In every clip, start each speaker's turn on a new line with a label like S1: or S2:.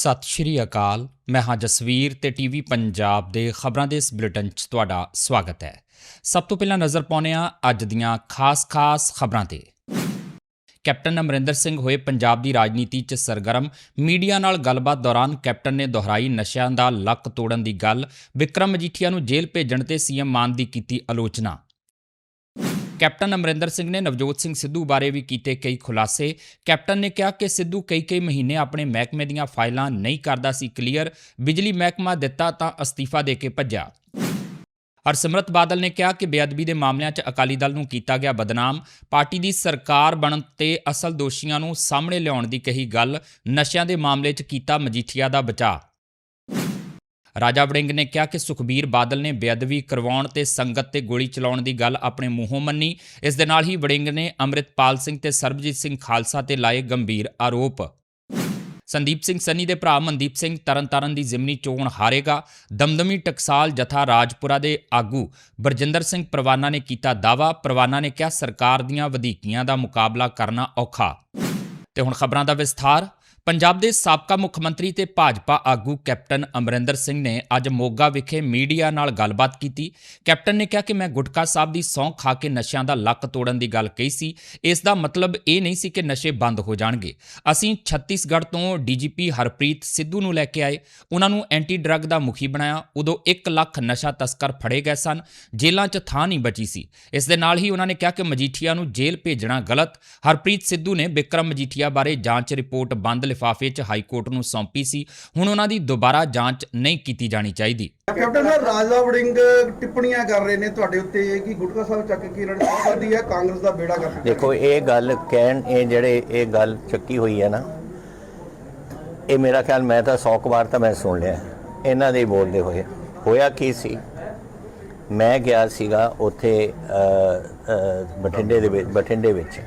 S1: ਸਤਿ ਸ਼੍ਰੀ ਅਕਾਲ। ਮੈਂ ਹਾਂ ਜਸਵੀਰ ਤੇ ਟੀਵੀ ਪੰਜਾਬ ਦੇ ਖਬਰਾਂ ਦੇ ਇਸ ਬੁਲੇਟਿਨ 'ਚ ਤੁਹਾਡਾ ਸਵਾਗਤ ਹੈ। ਸਭ ਤੋਂ ਪਹਿਲਾਂ ਨਜ਼ਰ ਪਾਉਂਦੇ ਹਾਂ ਅੱਜ ਦੀਆਂ ਖਾਸ-ਖਾਸ ਖਬਰਾਂ ਤੇ। ਕੈਪਟਨ ਅਮਰਿੰਦਰ ਸਿੰਘ ਹੋਏ ਪੰਜਾਬ ਦੀ ਰਾਜਨੀਤੀ 'ਚ ਸਰਗਰਮ। ਮੀਡੀਆ ਨਾਲ ਗੱਲਬਾਤ ਦੌਰਾਨ ਕੈਪਟਨ ਨੇ ਦੁਹਰਾਈ ਨਸ਼ਿਆਂ ਦਾ ਲੱਕ ਤੋੜਨ ਦੀ ਗੱਲ। ਵਿਕਰਮ ਮਜੀਠੀਆ ਨੂੰ ਜੇਲ੍ਹ ਭੇਜਣ ਤੇ ਸੀਐਮ ਮਾਨ ਦੀ ਕੀਤੀ ਆਲੋਚਨਾ। ਕੈਪਟਨ ਅਮਰਿੰਦਰ ਸਿੰਘ ਨੇ ਨਵਜੋਤ ਸਿੰਘ ਸਿੱਧੂ ਬਾਰੇ ਵੀ ਕੀਤੇ ਕਈ ਖੁਲਾਸੇ। ਕੈਪਟਨ ਨੇ ਕਿਹਾ ਕਿ ਸਿੱਧੂ ਕਈ-ਕਈ ਮਹੀਨੇ ਆਪਣੇ ਮਹਿਕਮੇ ਦੀਆਂ ਫਾਈਲਾਂ ਨਹੀਂ ਕਰਦਾ ਸੀ ਕਲੀਅਰ। ਬਿਜਲੀ ਮਹਿਕਮਾ ਦਿੱਤਾ ਤਾਂ ਅਸਤੀਫਾ ਦੇ ਕੇ ਭੱਜਿਆ। ਹਰਸਿਮਰਤ ਬਾਦਲ ਨੇ ਕਿਹਾ ਕਿ ਬੇਅਦਬੀ ਦੇ ਮਾਮਲਿਆਂ 'ਚ ਅਕਾਲੀ ਦਲ ਨੂੰ ਕੀਤਾ ਗਿਆ ਬਦਨਾਮ। ਪਾਰਟੀ ਦੀ ਸਰਕਾਰ ਬਣਨ ਤੇ ਅਸਲ ਦੋਸ਼ੀਆਂ ਨੂੰ ਸਾਹਮਣੇ ਲਿਆਉਣ ਦੀ ਕਹੀ ਗੱਲ, ਨਸ਼ਿਆਂ ਦੇ ਮਾਮਲੇ 'ਚ ਕੀਤਾ ਮਜੀਠੀਆ ਦਾ ਬਚਾਅ। ਰਾਜਾ ਵੜਿੰਗ ਨੇ ਕਿਹਾ ਕਿ ਸੁਖਬੀਰ ਬਾਦਲ ਨੇ ਬੇਅਦਬੀ ਕਰਵਾਉਣ ਤੇ ਸੰਗਤ ਤੇ ਗੋਲੀ ਚਲਾਉਣ ਦੀ ਗੱਲ ਆਪਣੇ ਮੂੰਹੋਂ ਮੰਨੀ। ਇਸ ਦੇ ਨਾਲ ਹੀ ਵੜਿੰਗ ਨੇ ਅੰਮ੍ਰਿਤਪਾਲ ਸਿੰਘ ਤੇ ਸਰਬਜੀਤ ਸਿੰਘ ਖਾਲਸਾ ਤੇ ਲਾਏ ਗੰਭੀਰ ਆਰੋਪ। ਸੰਦੀਪ ਸਿੰਘ ਸੰਨੀ ਦੇ ਭਰਾ ਮਨਦੀਪ ਸਿੰਘ ਤਰਨਤਾਰਨ ਦੀ ਜ਼ਿਮਨੀ ਚੋਣ ਹਾਰੇਗਾ। ਦਮਦਮੀ ਟਕਸਾਲ ਜਥਾ ਰਾਜਪੁਰਾ ਦੇ ਆਗੂ ਬਰਜਿੰਦਰ ਸਿੰਘ ਪ੍ਰਵਾਨਾ ਨੇ ਕੀਤਾ ਦਾਵਾ ਪ੍ਰਵਾਨਾ ਨੇ ਕਿਹਾ, ਸਰਕਾਰ ਦੀਆਂ ਵਧੀਕੀਆਂ ਦਾ ਮੁਕਾਬਲਾ ਕਰਨਾ ਔਖਾ। ਤੇ ਹੁਣ ਖਬਰਾਂ ਦਾ ਵਿਸਥਾਰ। ਪੰਜਾਬ ਦੇ ਸਾਬਕਾ ਮੁੱਖ ਮੰਤਰੀ ਤੇ ਭਾਜਪਾ ਆਗੂ ਕੈਪਟਨ ਅਮਰਿੰਦਰ ਸਿੰਘ ਨੇ ਅੱਜ ਮੋਗਾ ਵਿਖੇ ਮੀਡੀਆ ਨਾਲ ਗੱਲਬਾਤ ਕੀਤੀ। ਕੈਪਟਨ ਨੇ ਕਿਹਾ ਕਿ ਮੈਂ ਗੁਟਕਾ ਸਾਹਿਬ ਦੀ ਸੌਂ ਖਾ ਕੇ ਨਸ਼ਿਆਂ ਦਾ ਲੱਕ ਤੋੜਨ ਦੀ ਗੱਲ ਕਹੀ ਸੀ। ਇਸ ਦਾ ਮਤਲਬ ਇਹ ਨਹੀਂ ਸੀ ਕਿ ਨਸ਼ੇ ਬੰਦ ਹੋ ਜਾਣਗੇ। ਅਸੀਂ ਛੱਤੀਸਗੜ੍ਹ ਤੋਂ ਡੀਜੀਪੀ ਹਰਪ੍ਰੀਤ ਸਿੱਧੂ ਨੂੰ ਲੈ ਕੇ ਆਏ। ਉਹਨਾਂ ਨੂੰ ਐਂਟੀ ਡਰੱਗ ਦਾ ਮੁਖੀ ਬਣਾਇਆ। ਉਦੋਂ 1 ਲੱਖ ਨਸ਼ਾ ਤਸਕਰ ਫੜੇ ਗਏ ਸਨ। ਜੇਲ੍ਹਾਂ 'ਚ ਥਾਂ ਨਹੀਂ ਬਚੀ ਸੀ। ਇਸ ਦੇ ਨਾਲ ਹੀ ਉਹਨਾਂ ਨੇ ਕਿਹਾ ਕਿ ਮਜੀਠੀਆ ਨੂੰ ਜੇਲ੍ਹ ਭੇਜਣਾ ਗਲਤ। ਹਰਪ੍ਰੀਤ ਸਿੱਧੂ ਨੇ ਬਿਕਰਮ ਮਜੀਠੀਆ ਬਾਰੇ ਜਾਂਚ ਰਿਪੋਰਟ ਬੰਦ ਲਿਫਾਫੇ 'ਚ ਹਾਈ ਕੋਰਟ ਨੂੰ ਸੌਂਪੀ ਸੀ। ਹੁਣ ਉਹਨਾਂ ਦੀ ਦੁਬਾਰਾ ਜਾਂਚ ਨਹੀਂ ਕੀਤੀ ਜਾਣੀ ਚਾਹੀਦੀ।
S2: ਕੈਪਟਨ ਰਾਜਾ ਵੜਿੰਗ ਟਿੱਪਣੀਆਂ ਕਰ ਰਹੇ ਨੇ ਤੁਹਾਡੇ ਉੱਤੇ ਕਿ ਗੁਟਕਾ ਸਾਹਿਬ ਚੱਕ ਕੇ ਇਹਨਾਂ ਨੇ ਸੌਂ ਕਰਦੀ ਹੈ ਕਾਂਗਰਸ ਦਾ ਬੇੜਾ ਕਰ
S3: ਦੇਖੋ ਇਹ ਗੱਲ ਕਹਿਣ ਇਹ ਜਿਹੜੇ ਇਹ ਗੱਲ ਚੱਕੀ ਹੋਈ ਹੈ ਨਾ ਇਹ ਮੇਰਾ ਖਿਆਲ ਮੈਂ ਤਾਂ 100 ਕੁ ਵਾਰ ਤਾਂ ਮੈਂ ਸੁਣ ਲਿਆ। ਇਹਨਾਂ ਦੇ ਬੋਲਦੇ ਹੋਏ ਹੋਇਆ ਕੀ ਸੀ? ਮੈਂ ਗਿਆ ਸੀਗਾ ਉੱਥੇ ਬਠਿੰਡੇ ਦੇ ਵਿੱਚ ਬਠਿੰਡੇ ਵਿੱਚ।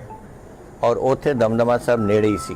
S3: ਔਰ ਉੱਥੇ ਦਮਦਮਾ ਸਾਹਿਬ ਨੇੜੇ ਹੀ ਸੀ।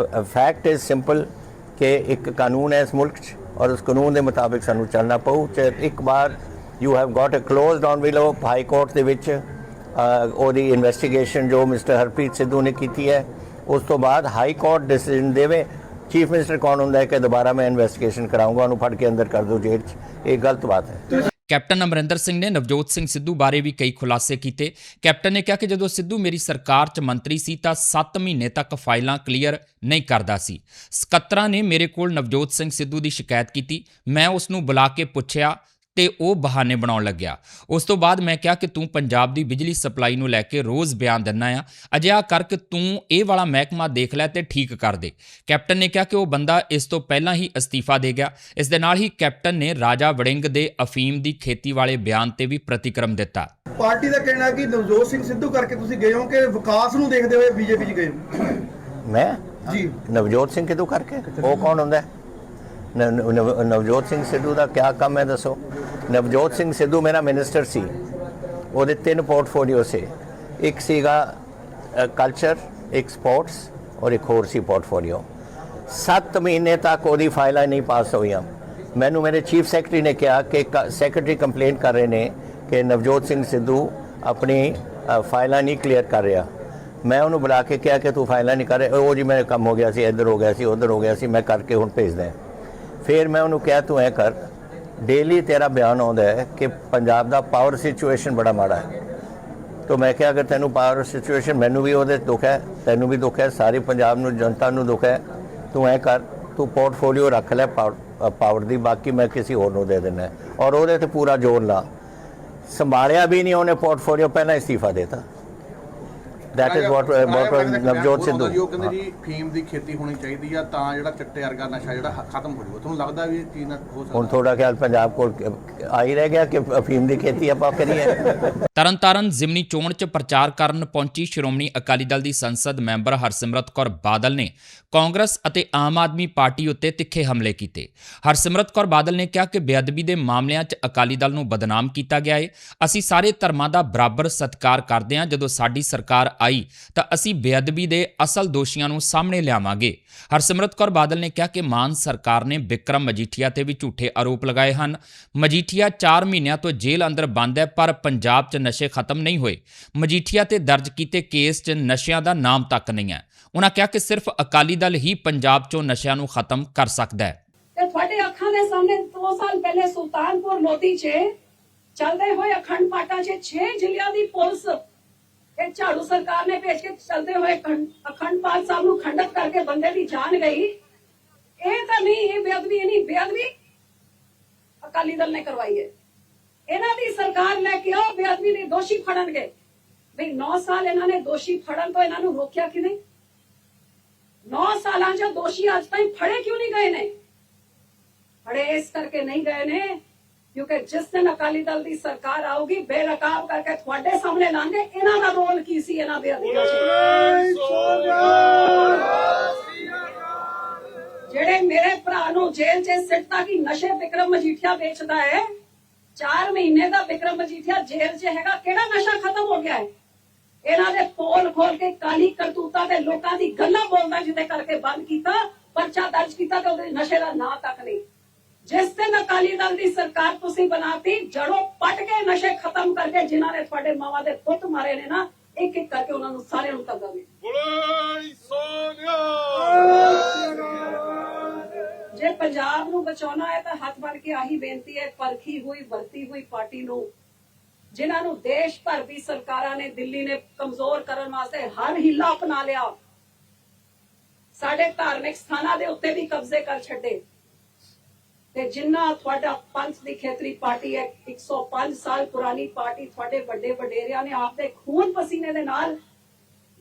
S3: ਫੈਕਟ ਇਜ਼ ਸਿੰਪਲ ਕਿ ਇੱਕ ਕਾਨੂੰਨ ਹੈ ਇਸ ਮੁਲਕ 'ਚ ਔਰ ਉਸ ਕਾਨੂੰਨ ਦੇ ਮੁਤਾਬਿਕ ਸਾਨੂੰ ਚੱਲਣਾ ਪਊ। ਤੇ ਇੱਕ ਵਾਰ you have got a closed on ਵਿਲੋ high court ਦੇ ਵਿੱਚ ਉਹਦੀ ਇਨਵੈਸਟੀਗੇਸ਼ਨ ਜੋ ਮਿਸਟਰ ਹਰਪ੍ਰੀਤ ਸਿੱਧੂ ਨੇ ਕੀਤੀ ਹੈ, ਉਸ ਤੋਂ ਬਾਅਦ ਹਾਈ ਕੋਰਟ ਡਿਸੀਜਨ ਦੇਵੇ। ਚੀਫ ਮਿਨਿਸਟਰ ਕੌਣ ਹੁੰਦਾ ਹੈ ਕਿ ਦੁਬਾਰਾ ਮੈਂ ਇਨਵੈਸਟੀਗੇਸ਼ਨ ਕਰਾਉਂਗਾ ਉਹਨੂੰ ਫੜ ਕੇ ਅੰਦਰ ਕਰ ਦਿਓ ਜੇਲ੍ਹ 'ਚ। ਇਹ ਗਲਤ ਬਾਤ ਹੈ।
S1: ਕੈਪਟਨ ਅਮਰਿੰਦਰ ਸਿੰਘ ਨੇ ਨਵਜੋਤ ਸਿੰਘ ਸਿੱਧੂ ਬਾਰੇ ਵੀ ਕਈ ਖੁਲਾਸੇ ਕੀਤੇ। ਕੈਪਟਨ ਨੇ ਕਿਹਾ ਕਿ ਜਦੋਂ ਸਿੱਧੂ ਮੇਰੀ ਸਰਕਾਰ 'ਚ ਮੰਤਰੀ ਸੀ ਤਾਂ 7 ਮਹੀਨੇ ਤੱਕ ਫਾਈਲਾਂ ਕਲੀਅਰ ਨਹੀਂ ਕਰਦਾ ਸੀ। ਸਕੱਤਰਾਂ ਨੇ ਮੇਰੇ ਕੋਲ ਨਵਜੋਤ ਸਿੰਘ ਸਿੱਧੂ ਦੀ ਸ਼ਿਕਾਇਤ ਕੀਤੀ। ਮੈਂ ਉਸ ਨੂੰ ਬੁਲਾ ਕੇ ਪੁੱਛਿਆ ਤੇ ਉਹ ਬਹਾਨੇ ਬਣਾਉਣ ਲੱਗਿਆ। ਉਸ ਤੋਂ ਬਾਅਦ ਮੈਂ ਕਿਹਾ ਕਿ ਤੂੰ ਪੰਜਾਬ ਦੀ ਬਿਜਲੀ ਸਪਲਾਈ ਨੂੰ ਲੈ ਕੇ ਰੋਜ਼ ਬਿਆਨ ਦਿੰਨਾ ਆ। ਅਜਿਹਾ ਕਰਕੇ ਤੂੰ ਇਹ ਵਾਲਾ ਮਹਿਕਮਾ ਦੇਖ ਲੈ ਤੇ ਠੀਕ ਕਰ ਦੇ। ਕੈਪਟਨ ਨੇ ਕਿਹਾ ਕਿ ਉਹ ਬੰਦਾ ਇਸ ਤੋਂ ਪਹਿਲਾਂ ਹੀ ਅਸਤੀਫਾ ਦੇ ਗਿਆ। ਇਸ ਦੇ ਨਾਲ ਹੀ ਕੈਪਟਨ ਨੇ ਰਾਜਾ ਵੜਿੰਗ ਦੇ ਅਫੀਮ ਦੀ ਖੇਤੀ ਵਾਲੇ ਬਿਆਨ ਤੇ ਵੀ ਪ੍ਰਤੀਕਰਮ ਦਿੱਤਾ।
S2: ਪਾਰਟੀ ਦਾ ਕਹਿਣਾ ਕਿ ਨਵਜੋਤ ਸਿੰਘ ਸਿੱਧੂ ਕਰਕੇ ਤੁਸੀਂ ਗਏ ਹੋ ਕਿ ਵਿਕਾਸ ਨੂੰ ਦੇਖਦੇ ਹੋਏ ਬੀਜੇਪੀ 'ਚ ਗਏ ਹੋ?
S3: ਮੈਂ?
S2: ਜੀ।
S3: ਨਵਜੋਤ ਸਿੰਘ ਕਿਦੋਂ ਕਰਕੇ? ਉਹ ਕੌਣ ਹੁੰਦਾ? ਹੈ? ਨਵ- ਨਵ- ਨਵਜੋਤ ਸਿੰਘ ਸਿੱਧੂ ਦਾ ਕਿਆ ਕੰਮ ਹੈ ਦੱਸੋ? ਨਵਜੋਤ ਸਿੰਘ ਸਿੱਧੂ ਮੇਰਾ ਮਿਨਿਸਟਰ ਸੀ। ਉਹਦੇ ਤਿੰਨ ਪੋਰਟਫੋਲੀਓ ਸੀ। ਇੱਕ ਸੀਗਾ ਕਲਚਰ ਇੱਕ ਸਪੋਰਟਸ ਔਰ ਇੱਕ ਹੋਰ ਸੀ ਪੋਰਟਫੋਲੀਓ 7 ਮਹੀਨੇ ਤੱਕ ਉਹਦੀ ਫਾਈਲਾਂ ਨਹੀਂ ਪਾਸ ਹੋਈਆਂ। ਮੈਨੂੰ ਮੇਰੇ ਚੀਫ ਸੈਕਟਰੀ ਨੇ ਕਿਹਾ ਕਿ ਸੈਕਟਰੀ ਕੰਪਲੇਂਟ ਕਰ ਰਹੇ ਨੇ ਕਿ ਨਵਜੋਤ ਸਿੰਘ ਸਿੱਧੂ ਆਪਣੀ ਫਾਈਲਾਂ ਨਹੀਂ ਕਲੀਅਰ ਕਰ ਰਿਹਾ। ਮੈਂ ਉਹਨੂੰ ਬੁਲਾ ਕੇ ਕਿਹਾ ਕਿ ਤੂੰ ਫਾਈਲਾਂ ਨਹੀਂ ਕਰ ਰਿਹਾ। ਉਹ ਜੀ, ਮੇਰੇ ਕੰਮ ਹੋ ਗਿਆ ਸੀ, ਇੱਧਰ ਹੋ ਗਿਆ ਸੀ, ਉੱਧਰ ਹੋ ਗਿਆ ਸੀ, ਮੈਂ ਕਰਕੇ ਹੁਣ ਭੇਜਦਾ ਫਿਰ ਮੈਂ ਉਹਨੂੰ ਕਿਹਾ, ਤੂੰ ਐ ਕਰ ਡੇਲੀ ਤੇਰਾ ਬਿਆਨ ਆਉਂਦਾ ਹੈ ਕਿ ਪੰਜਾਬ ਦਾ ਪਾਵਰ ਸਿਚੁਏਸ਼ਨ ਬੜਾ ਮਾੜਾ ਹੈ। ਤੋ ਮੈਂ ਕਿਹਾ, ਅਗਰ ਤੈਨੂੰ ਪਾਵਰ ਸਿਚੁਏਸ਼ਨ ਮੈਨੂੰ ਵੀ ਉਹਦੇ ਦੁੱਖ ਹੈ, ਤੈਨੂੰ ਵੀ ਦੁੱਖ ਹੈ, ਸਾਰੇ ਪੰਜਾਬ ਨੂੰ, ਜਨਤਾ ਨੂੰ ਦੁੱਖ ਹੈ, ਤੂੰ ਐ ਕਰ, ਤੂੰ ਪੋਰਟਫੋਲੀਓ ਰੱਖ ਲੈ ਪਾਵਰ ਦੀ, ਬਾਕੀ ਮੈਂ ਕਿਸੇ ਹੋਰ ਨੂੰ ਦੇ ਦੇਣਾ ਔਰ ਉਹਦੇ ਤੇ ਪੂਰਾ ਜ਼ੋਰ ਲਾ। ਸੰਭਾਲਿਆ ਵੀ ਨਹੀਂ ਉਹਨੇ ਪੋਰਟਫੋਲੀਓ ਪਹਿਲਾਂ ਇਸਤੀਫਾ ਦੇਤਾ। That is what what Navjot Sidhu
S4: ji ਉਹ ਕਹਿੰਦੇ ਜੀ ਫੀਮ ਦੀ ਖੇਤੀ ਹੋਣੀ ਚਾਹੀਦੀ ਆ ਤਾਂ ਜਿਹੜਾ ਚਿੱਟੇ ਵਰਗਾ ਨਸ਼ਾ ਜਿਹੜਾ ਖਤਮ ਹੋ ਜਾਊਗਾ। ਤੁਹਾਨੂੰ ਲੱਗਦਾ ਵੀ ਇਹ ਚੀਜ਼ ਨਾਲ ਹੋ
S3: ਹੁਣ
S4: ਸਕਦਾ
S3: ਥੋੜਾ ਖਿਆਲ ਪੰਜਾਬ ਕੋਲ ਆ ਹੀ ਰਹਿ ਗਿਆ ਕਿ ਅਫੀਮ ਦੀ ਖੇਤੀ ਆਪਾਂ ਕਰੀਏ?
S1: ਤਰਨਤਾਰਨ ਜ਼ਿਮਨੀ ਚੋਣ 'ਚ ਪ੍ਰਚਾਰ ਕਰਨ ਪਹੁੰਚੀ ਸ਼੍ਰੋਮਣੀ ਅਕਾਲੀ ਦਲ ਦੀ ਸੰਸਦ ਮੈਂਬਰ ਹਰਸਿਮਰਤ ਕੌਰ ਬਾਦਲ ਨੇ ਕਾਂਗਰਸ ਅਤੇ ਆਮ ਆਦਮੀ ਪਾਰਟੀ ਉੱਤੇ ਤਿੱਖੇ ਹਮਲੇ ਕੀਤੇ। ਹਰਸਿਮਰਤ ਕੌਰ ਬਾਦਲ ਨੇ ਕਿਹਾ ਕਿ ਬੇਅਦਬੀ ਦੇ ਮਾਮਲਿਆਂ 'ਚ ਅਕਾਲੀ ਦਲ ਨੂੰ ਬਦਨਾਮ ਕੀਤਾ ਗਿਆ ਹੈ ਅਸੀਂ ਸਾਰੇ ਧਰਮਾਂ ਦਾ ਬਰਾਬਰ ਸਤਿਕਾਰ ਕਰਦੇ ਹਾਂ ਜਦੋਂ ਸਾਡੀ ਸਰਕਾਰ ਆਈ, ਤਾਂ ਅਸੀਂ ਬੇਅਦਬੀ ਦੇ ਅਸਲ ਦੋਸ਼ੀਆਂ ਨੂੰ ਸਾਹਮਣੇ ਲਿਆਵਾਂਗੇ। ਹਰਸਿਮਰਤ ਕੌਰ ਬਾਦਲ ਨੇ ਕਿਹਾ ਕਿ ਮਾਨ ਸਰਕਾਰ ਨੇ ਵਿਕਰਮ ਮਜੀਠੀਆ ਤੇ ਵੀ ਝੂਠੇ ਆਰੋਪ ਲਗਾਏ ਹਨ। ਮਜੀਠੀਆ 4 ਮਹੀਨਿਆਂ ਤੋਂ ਜੇਲ੍ਹ ਅੰਦਰ ਬੰਦ ਹੈ, ਪਰ ਪੰਜਾਬ 'ਚ ਨਸ਼ੇ ਖਤਮ ਨਹੀਂ ਹੋਏ। ਮਜੀਠੀਆ ਤੇ ਦਰਜ ਕੀਤੇ ਕੇਸ 'ਚ ਨਸ਼ਿਆਂ ਦਾ ਨਾਮ ਤੱਕ ਨਹੀਂ ਹੈ। ਉਹਨਾਂ ਕਿਹਾ ਕਿ ਸਿਰਫ ਅਕਾਲੀ ਦਲ ਹੀ ਪੰਜਾਬ 'ਚੋਂ ਨਸ਼ਿਆਂ ਨੂੰ ਖਤਮ ਕਰ ਸਕਦਾ ਹੈ।
S5: ਤੇ ਤੁਹਾਡੇ ਅੱਖਾਂ ਦੇ ਸਾਹਮਣੇ 2 ਸਾਲ ਪਹਿਲੇ ਸੁਲਤਾਨਪੁਰ ਲੋਧੀ 'ਚ ਚੱਲਦੇ ਹੋਏ ਅਖੰਡ ਪਾਟਾ 'ਚ 6 ਜ਼ਿਲ੍ਹਿਆਂ ਦੀ ਪੁਲਿਸ ਇਹ ਝਾੜੂ ਸਰਕਾਰ ਨੇ ਭੇਜ ਕੇ ਚੱਲਦੇ ਹੋਏ ਅਖੰਡ ਪਾਠ ਸਾਹਿਬ ਨੂੰ ਖੰਡਿਤ ਕਰਕੇ ਬੰਦੇ ਦੀ ਜਾਨ ਗਈ। ਇਹ ਤਾਂ ਨਹੀਂ, ਇਹ ਬੇਅਦਬੀ ਨਹੀਂ, ਬੇਅਦਬੀ ਅਕਾਲੀ ਦਲ ਨੇ ਕਰਵਾਈ ਹੈ। ਇਹਨਾਂ ਦੀ ਸਰਕਾਰ ਲੈ ਕੇ ਆਓ ਬੇਅਦਬੀ ਦੇ ਦੋਸ਼ੀ ਫੜਨਗੇ। ਬਈ 9 ਸਾਲ ਇਹਨਾਂ ਨੇ ਦੋਸ਼ੀ ਫੜਨ ਤੋਂ ਇਹਨਾਂ ਨੂੰ ਰੋਕਿਆ ਕਿ ਨਹੀਂ? 9 ਸਾਲਾਂ 'ਚ ਦੋਸ਼ੀ ਅੱਜ ਤਾਈਂ ਫੜੇ ਕਿਉਂ ਨਹੀਂ ਗਏ ਨੇ? ਫੜੇ ਇਸ ਕਰਕੇ ਨਹੀਂ ਗਏ ਨੇ ਕਿਉਂਕਿ ਜਿਸ ਦਿਨ ਅਕਾਲੀ ਦਲ ਦੀ ਸਰਕਾਰ ਆਊਗੀ ਬੇਨਕਾਬ ਕਰਕੇ ਤੁਹਾਡੇ ਸਾਹਮਣੇ ਲਾਂਗੇ ਇਹਨਾਂ ਦਾ ਰੋਲ ਕੀ ਸੀ? ਇਹਨਾਂ ਦੇ ਜਿਹੜੇ ਮੇਰੇ ਭਰਾ ਨੂੰ ਜੇਲ੍ਹ 'ਚ ਸਿੱਟਤਾ ਕਿ ਨਸ਼ੇ ਵਿਕਰਮ ਮਜੀਠੀਆ ਵੇਚਦਾ ਹੈ 4 ਮਹੀਨੇ ਦਾ ਵਿਕਰਮ ਮਜੀਠੀਆ ਜੇਲ੍ਹ 'ਚ ਹੈਗਾ ਕਿਹੜਾ ਨਸ਼ਾ ਖਤਮ ਹੋ ਗਿਆ ਹੈ? ਇਹਨਾਂ ਦੇ ਪੋਲ ਖੋਲ ਕੇ ਕਾਲੀ ਕਰਤੂਤਾਂ ਤੇ ਲੋਕਾਂ ਦੀ ਗੱਲਾਂ ਬੋਲਦਾ ਜਿਹਦੇ ਕਰਕੇ ਬੰਦ ਕੀਤਾ ਪਰਚਾ ਦਰਜ ਕੀਤਾ ਤੇ ਉਹਦੇ ਨਸ਼ੇ ਦਾ ਨਾਂ ਤੱਕ ਨਹੀਂ। ਜਿਸ ਦਿਨ ਅਕਾਲੀ ਦਲ ਦੀ ਸਰਕਾਰ ਤੁਸੀਂ ਬਣਾਤੀ ਜੜੋਂ ਪੱਟ ਕੇ ਨਸ਼ੇ ਖਤਮ ਕਰਕੇ ਜਿਨ੍ਹਾਂ ਨੇ ਤੁਹਾਡੇ ਮਾਵਾਂ ਦੇ ਪੁੱਤ ਮਾਰੇ ਨੇ ਨਾ ਇੱਕ ਇੱਕ ਕਰਕੇ ਉਹਨਾਂ ਨੂੰ ਸਾਰਿਆਂ ਨੂੰ ਤੱਕਾਂਗੇ ਜੇ ਪੰਜਾਬ ਨੂੰ ਬਚਾਉਣਾ ਹੈ ਤਾਂ ਹੱਥ ਬਣ ਕੇ ਆਹੀ ਬੇਨਤੀ ਹੈ ਪਰਖੀ ਹੋਈ ਵਰਤੀ ਹੋਈ ਪਾਰਟੀ ਨੂੰ ਜਿਨ੍ਹਾਂ ਨੂੰ ਦੇਸ਼ ਭਰ ਦੀ ਸਰਕਾਰਾਂ ਨੇ ਦਿੱਲੀ ਨੇ ਕਮਜ਼ੋਰ ਕਰਨ ਵਾਸਤੇ ਹਰ ਹਿੱਲਾ ਅਪਣਾ ਲਿਆ। ਸਾਡੇ ਧਾਰਮਿਕ ਸਥਾਨਾਂ ਦੇ ਉੱਤੇ ਵੀ ਕਬਜ਼ੇ ਕਰ ਛੱਡੇ। ਤੇ ਜਿੰਨਾ ਤੁਹਾਡਾ ਪੰਥ ਦੀ ਖੇਤਰੀ ਪਾਰਟੀ ਹੈ 105 ਸਾਲ ਪੁਰਾਣੀ ਪਾਰਟੀ ਤੁਹਾਡੇ ਵੱਡੇ ਵਡੇਰਿਆਂ ਨੇ ਆਪਦੇ ਖੂਨ ਪਸੀਨੇ ਦੇ ਨਾਲ,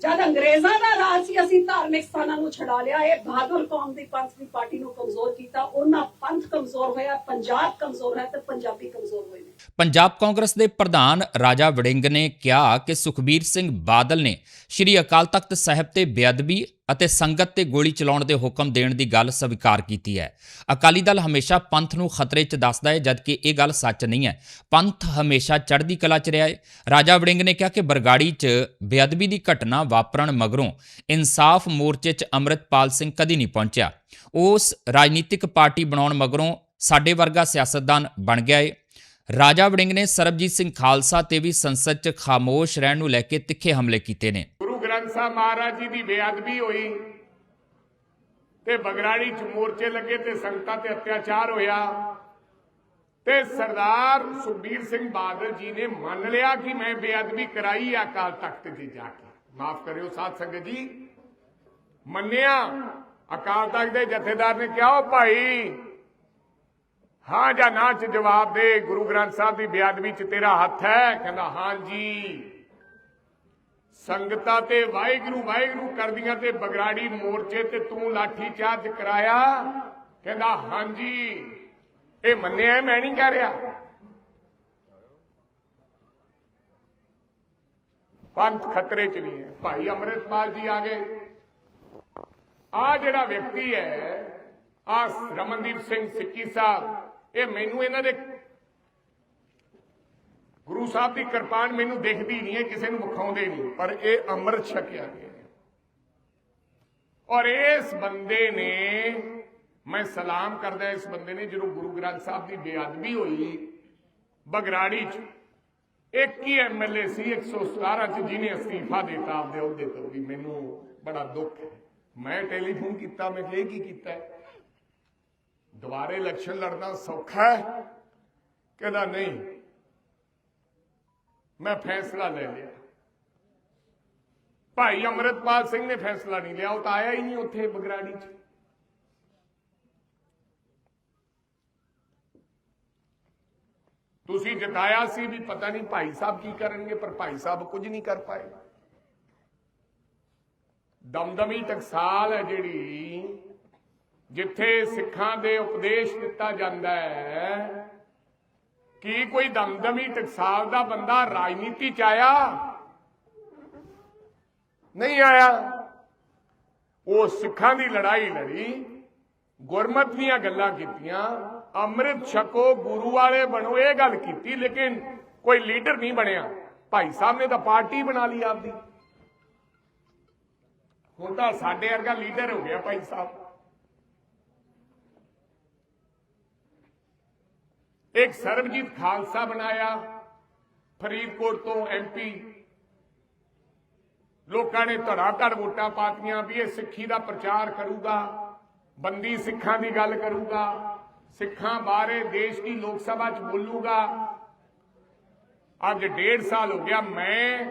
S5: ਜਦ ਅੰਗਰੇਜ਼ਾਂ ਦਾ ਰਾਜ ਸੀ, ਅਸੀਂ ਧਾਰਮਿਕ ਸਥਾਨਾਂ ਨੂੰ ਛਡਾ ਲਿਆ, ਇਹ ਬਹਾਦਰ ਕੌਮ ਦੀ ਪੰਥ ਦੀ ਪਾਰਟੀ ਨੂੰ ਕਮਜ਼ੋਰ ਕੀਤਾ, ਉਹਨਾਂ ਪੰਥ ਕਮਜ਼ੋਰ ਹੋਇਆ, ਪੰਜਾਬ ਕਮਜ਼ੋਰ ਹੈ ਤੇ ਪੰਜਾਬੀ ਕਮਜ਼ੋਰ ਹੋਏ ਨੇ।
S1: ਪੰਜਾਬ ਕਾਂਗਰਸ ਦੇ ਪ੍ਰਧਾਨ ਰਾਜਾ ਵੜਿੰਗ ਨੇ ਕਿਹਾ ਕਿ ਸੁਖਬੀਰ ਸਿੰਘ ਬਾਦਲ ਨੇ ਸ਼੍ਰੀ ਅਕਾਲ ਤਖਤ ਸਾਹਿਬ ਤੇ ਬੇਅਦਬੀ ਅਤੇ ਸੰਗਤ ਤੇ ਗੋਲੀ ਚਲਾਉਣ ਦੇ ਹੁਕਮ ਦੇਣ ਦੀ ਗੱਲ ਸਵੀਕਾਰ ਕੀਤੀ ਹੈ। ਅਕਾਲੀ ਦਲ ਹਮੇਸ਼ਾ ਪੰਥ ਨੂੰ ਖਤਰੇ 'ਚ ਦੱਸਦਾ ਹੈ, ਜਦਕਿ ਇਹ ਗੱਲ ਸੱਚ ਨਹੀਂ ਹੈ। ਪੰਥ ਹਮੇਸ਼ਾ ਚੜ੍ਹਦੀ ਕਲਾ 'ਚ ਰਿਹਾ ਹੈ। ਰਾਜਾ ਵੜਿੰਗ ਨੇ ਕਿਹਾ ਕਿ ਬਰਗਾੜੀ 'ਚ ਬੇਅਦਬੀ ਦੀ ਘਟਨਾ ਵਾਪਰਨ ਮਗਰੋਂ ਇਨਸਾਫ ਮੋਰਚੇ 'ਚ ਅੰਮ੍ਰਿਤਪਾਲ ਸਿੰਘ ਕਦੀ ਨਹੀਂ ਪਹੁੰਚਿਆ। ਉਸ ਰਾਜਨੀਤਿਕ ਪਾਰਟੀ ਬਣਾਉਣ ਮਗਰੋਂ ਸਾਡੇ ਵਰਗਾ ਸਿਆਸਤਦਾਨ ਬਣ ਗਿਆ ਏ। ਰਾਜਾ ਵੜਿੰਗ ਨੇ ਸਰਬਜੀਤ ਸਿੰਘ ਖਾਲਸਾ ਤੇ ਵੀ ਸੰਸਦ 'ਚ ਖਾਮੋਸ਼ ਰਹਿਣ ਨੂੰ ਲੈ ਕੇ ਤਿੱਖੇ ਹਮਲੇ ਕੀਤੇ ਨੇ।
S6: ਗ੍ਰੰਥ ਸਾਹਿਬ ਮਹਾਰਾਜ ਜੀ ਦੀ ਬੇਅਦਬੀ ਹੋਈ ਤੇ ਬਗਰਾੜੀ ਚ ਮੋਰਚੇ ਲੱਗੇ ਤੇ ਸੰਗਤਾਂ ਤੇ ਅਤਿਆਚਾਰ ਹੋਇਆ ਤੇ ਸਰਦਾਰ ਸੁਖਬੀਰ ਸਿੰਘ ਬਾਦਲ ਜੀ ਨੇ ਮੰਨ ਲਿਆ ਕਿ ਮੈਂ ਬੇਅਦਬੀ ਕਰਾਈ ਆ, ਅਕਾਲ ਤਖਤ ਤੇ ਜਾ ਕੇ। ਮਾਫ ਕਰਿਓ ਸਾਧ ਸੰਗਤ ਜੀ। ਮੰਨਿਆ, ਅਕਾਲ ਤਖਤ ਦੇ ਜਥੇਦਾਰ ਨੇ ਕਿਹਾ ਉਹ ਭਾਈ, ਹਾਂ ਜਾਂ ਨਾ ਚ ਜਵਾਬ ਦੇ, ਗੁਰੂ ਗ੍ਰੰਥ ਸਾਹਿਬ ਦੀ ਬੇਅਦਬੀ ਚ ਤੇਰਾ ਹੱਥ ਹੈ? ਕਹਿੰਦਾ, ਹਾਂ ਜੀ। ਸੰਗਤਾਂ ਤੇ ਵਾਹਿਗੁਰੂ ਵਾਹਿਗੁਰੂ ਕਰਦੀਆਂ ਤੇ ਬਗਰਾੜੀ ਮੋਰਚੇ ਤੇ ਤੂੰ ਲਾਠੀ ਚਾਰਜ ਕਰਾਇਆ? ਕਹਿੰਦਾ, ਹਾਂਜੀ। ਇਹ ਮੰਨਿਆ ਮੈਂ ਨਹੀਂ ਕਹਿ ਰਿਹਾ। ਪੰਥ ਖਤਰੇ ਚ ਨਹੀਂ ਹੈ। ਭਾਈ ਅੰਮ੍ਰਿਤਪਾਲ ਜੀ ਆ ਗਏ। ਆ ਜਿਹੜਾ ਵਿਅਕਤੀ ਹੈ, ਆ ਰਮਨਦੀਪ ਸਿੰਘ ਸਿੱਕੀ ਸਾਹਿਬ, ਇਹ ਮੈਨੂੰ ਇਹਨਾਂ ਦੇ ਗੁਰੂ ਸਾਹਿਬ ਦੀ ਕਿਰਪਾਨ ਮੈਨੂੰ ਦਿਖਦੀ ਨਹੀਂ ਹੈ, ਕਿਸੇ ਨੂੰ ਵਿਖਾਉਂਦੇ ਨਹੀਂ ਪਰ ਇਹ ਅੰਮ੍ਰਿਤ ਛਕਿਆ ਗਿਆ ਔਰ ਇਸ ਬੰਦੇ ਨੇ, ਮੈਂ ਸਲਾਮ ਕਰਦਾ ਇਸ ਬੰਦੇ ਨੇ, ਜਦੋਂ ਗੁਰੂ ਗ੍ਰੰਥ ਸਾਹਿਬ ਦੀ ਬੇਅਦਬੀ ਹੋਈ ਬਗਰਾੜੀ ਚ, ਇੱਕ ਹੀ ਐਮਐਲਏ ਸੀ 117 ਚ, ਜਿਹਨੇ ਅਸਤੀਫਾ ਦਿੱਤਾ ਆਪਦੇ ਅਹੁਦੇ ਤੋਂ ਵੀ ਮੈਨੂੰ ਬੜਾ ਦੁੱਖ ਹੈ। ਮੈਂ ਟੈਲੀਫੋਨ ਕੀਤਾ, ਮੈਂ ਕਿਹਾ, ਇਹ ਕੀ ਕੀਤਾ ਦੁਬਾਰੇ ਇਲੈਕਸ਼ਨ ਲੜਨਾ ਸੌਖਾ ਹੈ? ਕਹਿੰਦਾ, ਨਹੀਂ। ਮੈਂ ਫੈਸਲਾ ਲੈ ਲਿਆ। ਭਾਈ ਅਮਰਤਪਾਲ ਸਿੰਘ ਨੇ ਫੈਸਲਾ ਨਹੀਂ ਲਿਆ, ਉਹ ਤਾਂ ਆਇਆ ਹੀ ਨਹੀਂ ਉੱਥੇ ਬਗਰਾੜੀ 'ਚ। ਤੁਸੀਂ ਜਤਾਇਆ ਸੀ ਵੀ ਪਤਾ ਨਹੀਂ ਭਾਈ ਸਾਹਿਬ ਕੀ ਕਰਨਗੇ, ਪਰ ਭਾਈ ਸਾਹਿਬ ਕੁਝ ਨਹੀਂ ਕਰ ਪਾਏ। ਦਮਦਮੀ ਟਕਸਾਲ ਹੈ ਜਿਹੜੀ, ਜਿੱਥੇ ਸਿੱਖਾਂ ਦੇ ਉਪਦੇਸ਼ ਦਿੱਤਾ ਜਾਂਦਾ ਹੈ ਕੀ ਕੋਈ ਦਮਦਮੀ ਟਕਸਾਲ ਦਾ ਬੰਦਾ ਰਾਜਨੀਤੀ ਚ ਆਇਆ? ਨਹੀਂ ਆਇਆ। ਉਹ ਸਿੱਖਾਂ ਦੀ ਲੜਾਈ ਲੜੀ, ਗੁਰਮਤ ਦੀਆਂ ਗੱਲਾਂ ਕੀਤੀਆਂ, ਅੰਮ੍ਰਿਤ ਛਕੋ, ਗੁਰੂ ਵਾਲੇ ਬਣੋ, ਇਹ ਗੱਲ ਕੀਤੀ, ਲੇਕਿਨ ਕੋਈ ਲੀਡਰ ਨਹੀਂ ਬਣਿਆ। ਭਾਈ ਸਾਹਿਬ ਨੇ ਤਾਂ ਪਾਰਟੀ ਬਣਾ ਲਈ ਆਪਦੀ। ਹੁਣ ਤਾਂ ਸਾਡੇ ਵਰਗਾ ਲੀਡਰ ਹੋ ਗਿਆ ਭਾਈ ਸਾਹਿਬ। ਇੱਕ ਸਰਬਜੀਤ ਖਾਲਸਾ ਬਣਾਇਆ ਫਰੀਦਕੋਟ ਤੋਂ ਐਮਪੀ ਲੋਕਾਂ ਨੇ ਧੜਾ ਧੜ ਵੋਟਾਂ ਪਾਤੀਆਂ ਵੀ ਇਹ ਸਿੱਖੀ ਦਾ ਪ੍ਰਚਾਰ ਕਰੂਗਾ, ਬੰਦੀ ਸਿੱਖਾਂ ਦੀ ਗੱਲ ਕਰੂਗਾ, ਸਿੱਖਾਂ ਬਾਰੇ ਦੇਸ਼ ਦੀ ਲੋਕ ਸਭਾ 'ਚ ਬੋਲੂਗਾ। ਅੱਜ ਡੇਢ ਸਾਲ ਹੋ ਗਿਆ ਮੈਂ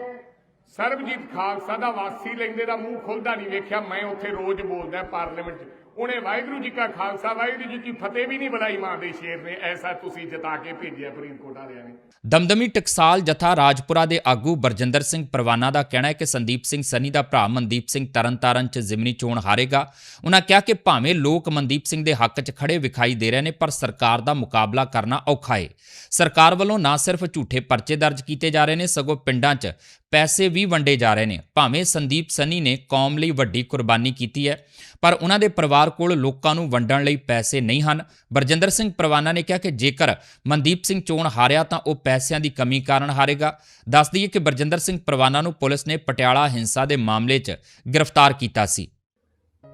S6: ਸਰਬਜੀਤ ਖਾਲਸਾ ਦਾ ਵਾਸੀ ਲੈਂਦੇ ਦਾ ਮੂੰਹ ਖੁੱਲਦਾ ਨਹੀਂ ਵੇਖਿਆ, ਮੈਂ ਉੱਥੇ ਰੋਜ਼ ਬੋਲਦਾ ਪਾਰਲੀਮੈਂਟ 'ਚ। ਉਹਨੇ ਵਾਹਿਗੁਰੂ ਜੀ ਕਾ ਖਾਲਸਾ, ਵਾਹਿਗੁਰੂ ਜੀ ਕੀ ਫਤਿਹ ਵੀ ਨਹੀਂ ਬੁਲਾਈ ਮਾਂ ਦੇ ਸ਼ੇਰ ਨੇ, ਐਸਾ ਤੁਸੀਂ ਜਿਤਾ ਕੇ ਭੇਜਿਆ ਫਰੀਦਕੋਟ ਵਾਲਿਆਂ ਨੇ।
S1: ਦਮਦਮੀ ਟਕਸਾਲ ਜਥਾ ਰਾਜਪੁਰਾ ਦੇ ਆਗੂ ਬਰਜਿੰਦਰ ਸਿੰਘ ਪਰਵਾਨਾ ਦਾ ਕਹਿਣਾ ਹੈ ਕਿ ਸੰਦੀਪ ਸਿੰਘ ਸਨੀ ਦਾ ਭਰਾ ਮਨਦੀਪ ਸਿੰਘ ਤਰਨਤਾਰਨ 'ਚ ਜ਼ਿਮਨੀ ਚੋਣ ਹਾਰੇਗਾ। ਉਹਨਾਂ ਕਿਹਾ ਕਿ ਭਾਵੇਂ ਲੋਕ ਮਨਦੀਪ ਸਿੰਘ ਦੇ ਹੱਕ 'ਚ ਖੜੇ ਵਿਖਾਈ ਦੇ ਰਹੇ ਨੇ, ਪਰ ਸਰਕਾਰ ਦਾ ਮੁਕਾਬਲਾ ਕਰਨਾ ਔਖਾ ਹੈ ਸਰਕਾਰ ਵੱਲੋਂ ਨਾ ਸਿਰਫ ਝੂਠੇ ਪਰਚੇ ਦਰਜ ਕੀਤੇ ਜਾ ਰਹੇ ਨੇ, ਸਗੋਂ ਪਿੰਡਾਂ 'ਚ ਪੈਸੇ ਵੀ ਵੰਡੇ ਜਾ ਰਹੇ ਨੇ। ਭਾਵੇਂ ਸੰਦੀਪ ਸਨੀ ਨੇ ਕੌਮ ਲਈ ਵੱਡੀ ਕੁਰਬਾਨੀ ਕੀਤੀ ਹੈ, ਪਰ ਉਹਨਾਂ ਦੇ ਪਰਿਵਾਰ ਕੋਲ ਲੋਕਾਂ ਨੂੰ ਵੰਡਣ ਲਈ ਪੈਸੇ ਨਹੀਂ ਹਨ। ਬਰਜਿੰਦਰ ਸਿੰਘ ਪਰਵਾਨਾ ਨੇ ਕਿਹਾ ਕਿ ਜੇਕਰ ਮਨਦੀਪ ਸਿੰਘ ਚੋਣ ਹਾਰਿਆ ਤਾਂ ਉਹ ਪੈਸਿਆਂ ਦੀ ਕਮੀ ਕਾਰਨ ਹਾਰੇਗਾ। ਦੱਸ ਦਈਏ ਕਿ ਬਰਜਿੰਦਰ ਸਿੰਘ ਪਰਵਾਨਾ ਨੂੰ ਪੁਲਿਸ ਨੇ ਪਟਿਆਲਾ ਹਿੰਸਾ ਦੇ ਮਾਮਲੇ 'ਚ ਗ੍ਰਿਫਤਾਰ ਕੀਤਾ ਸੀ।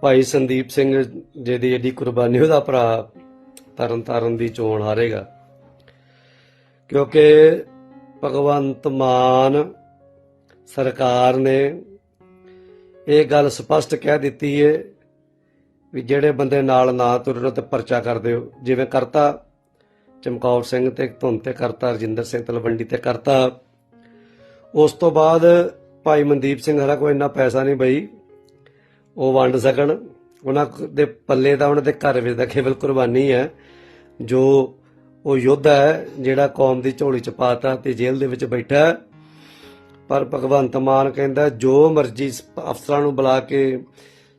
S7: ਭਾਈ ਸੰਦੀਪ ਸਿੰਘ ਜਿਹਦੀ ਏਡੀ ਕੁਰਬਾਨੀ ਉਹਦਾ ਭਰਾ ਤਰਨ ਤਾਰਨ ਦੀ ਚੋਣ ਹਾਰੇਗਾ। ਕਿਉਂਕਿ ਭਗਵੰਤ ਮਾਨ ਸਰਕਾਰ ਨੇ ਇਹ ਗੱਲ ਸਪਸ਼ਟ ਕਹਿ ਦਿੱਤੀ ਏ ਵੀ ਜਿਹੜੇ ਬੰਦੇ ਨਾਲ ਨਾ ਤੁਰਨ ਤੇ ਪਰਚਾ ਕਰ ਦਿਓ ਜਿਵੇਂ ਕਰਤਾ ਚਮਕੌਰ ਸਿੰਘ ਤੇ ਧੁੰਮ ਤੇ ਕਰਤਾ, ਰਜਿੰਦਰ ਸਿੰਘ ਤਲਵੰਡੀ ਤੇ ਕਰਤਾ। ਉਸ ਤੋਂ ਬਾਅਦ ਭਾਈ ਮਨਦੀਪ ਸਿੰਘ ਹਰਾ ਕੋਈ ਇੰਨਾ ਪੈਸਾ ਨਹੀਂ ਬਈ, ਉਹ ਵੰਡ ਸਕਣ। ਉਹਨਾਂ ਦੇ ਪੱਲੇ ਦਾ ਉਹਨਾਂ ਦੇ ਘਰ ਵਿੱਚ ਦਾ ਕੇਵਲ ਕੁਰਬਾਨੀ ਹੈ। ਜੋ ਉਹ ਯੋਧਾ ਹੈ, ਜਿਹੜਾ ਕੌਮ ਦੀ ਝੋਲੀ ਚ ਪਾਤਾ ਤੇ ਜੇਲ੍ਹ ਦੇ ਵਿੱਚ ਬੈਠਾ ਪਰ ਭਗਵੰਤ ਮਾਨ ਕਹਿੰਦਾ ਜੋ ਮਰਜ਼ੀ ਅਫਸਰਾਂ ਨੂੰ ਬੁਲਾ ਕੇ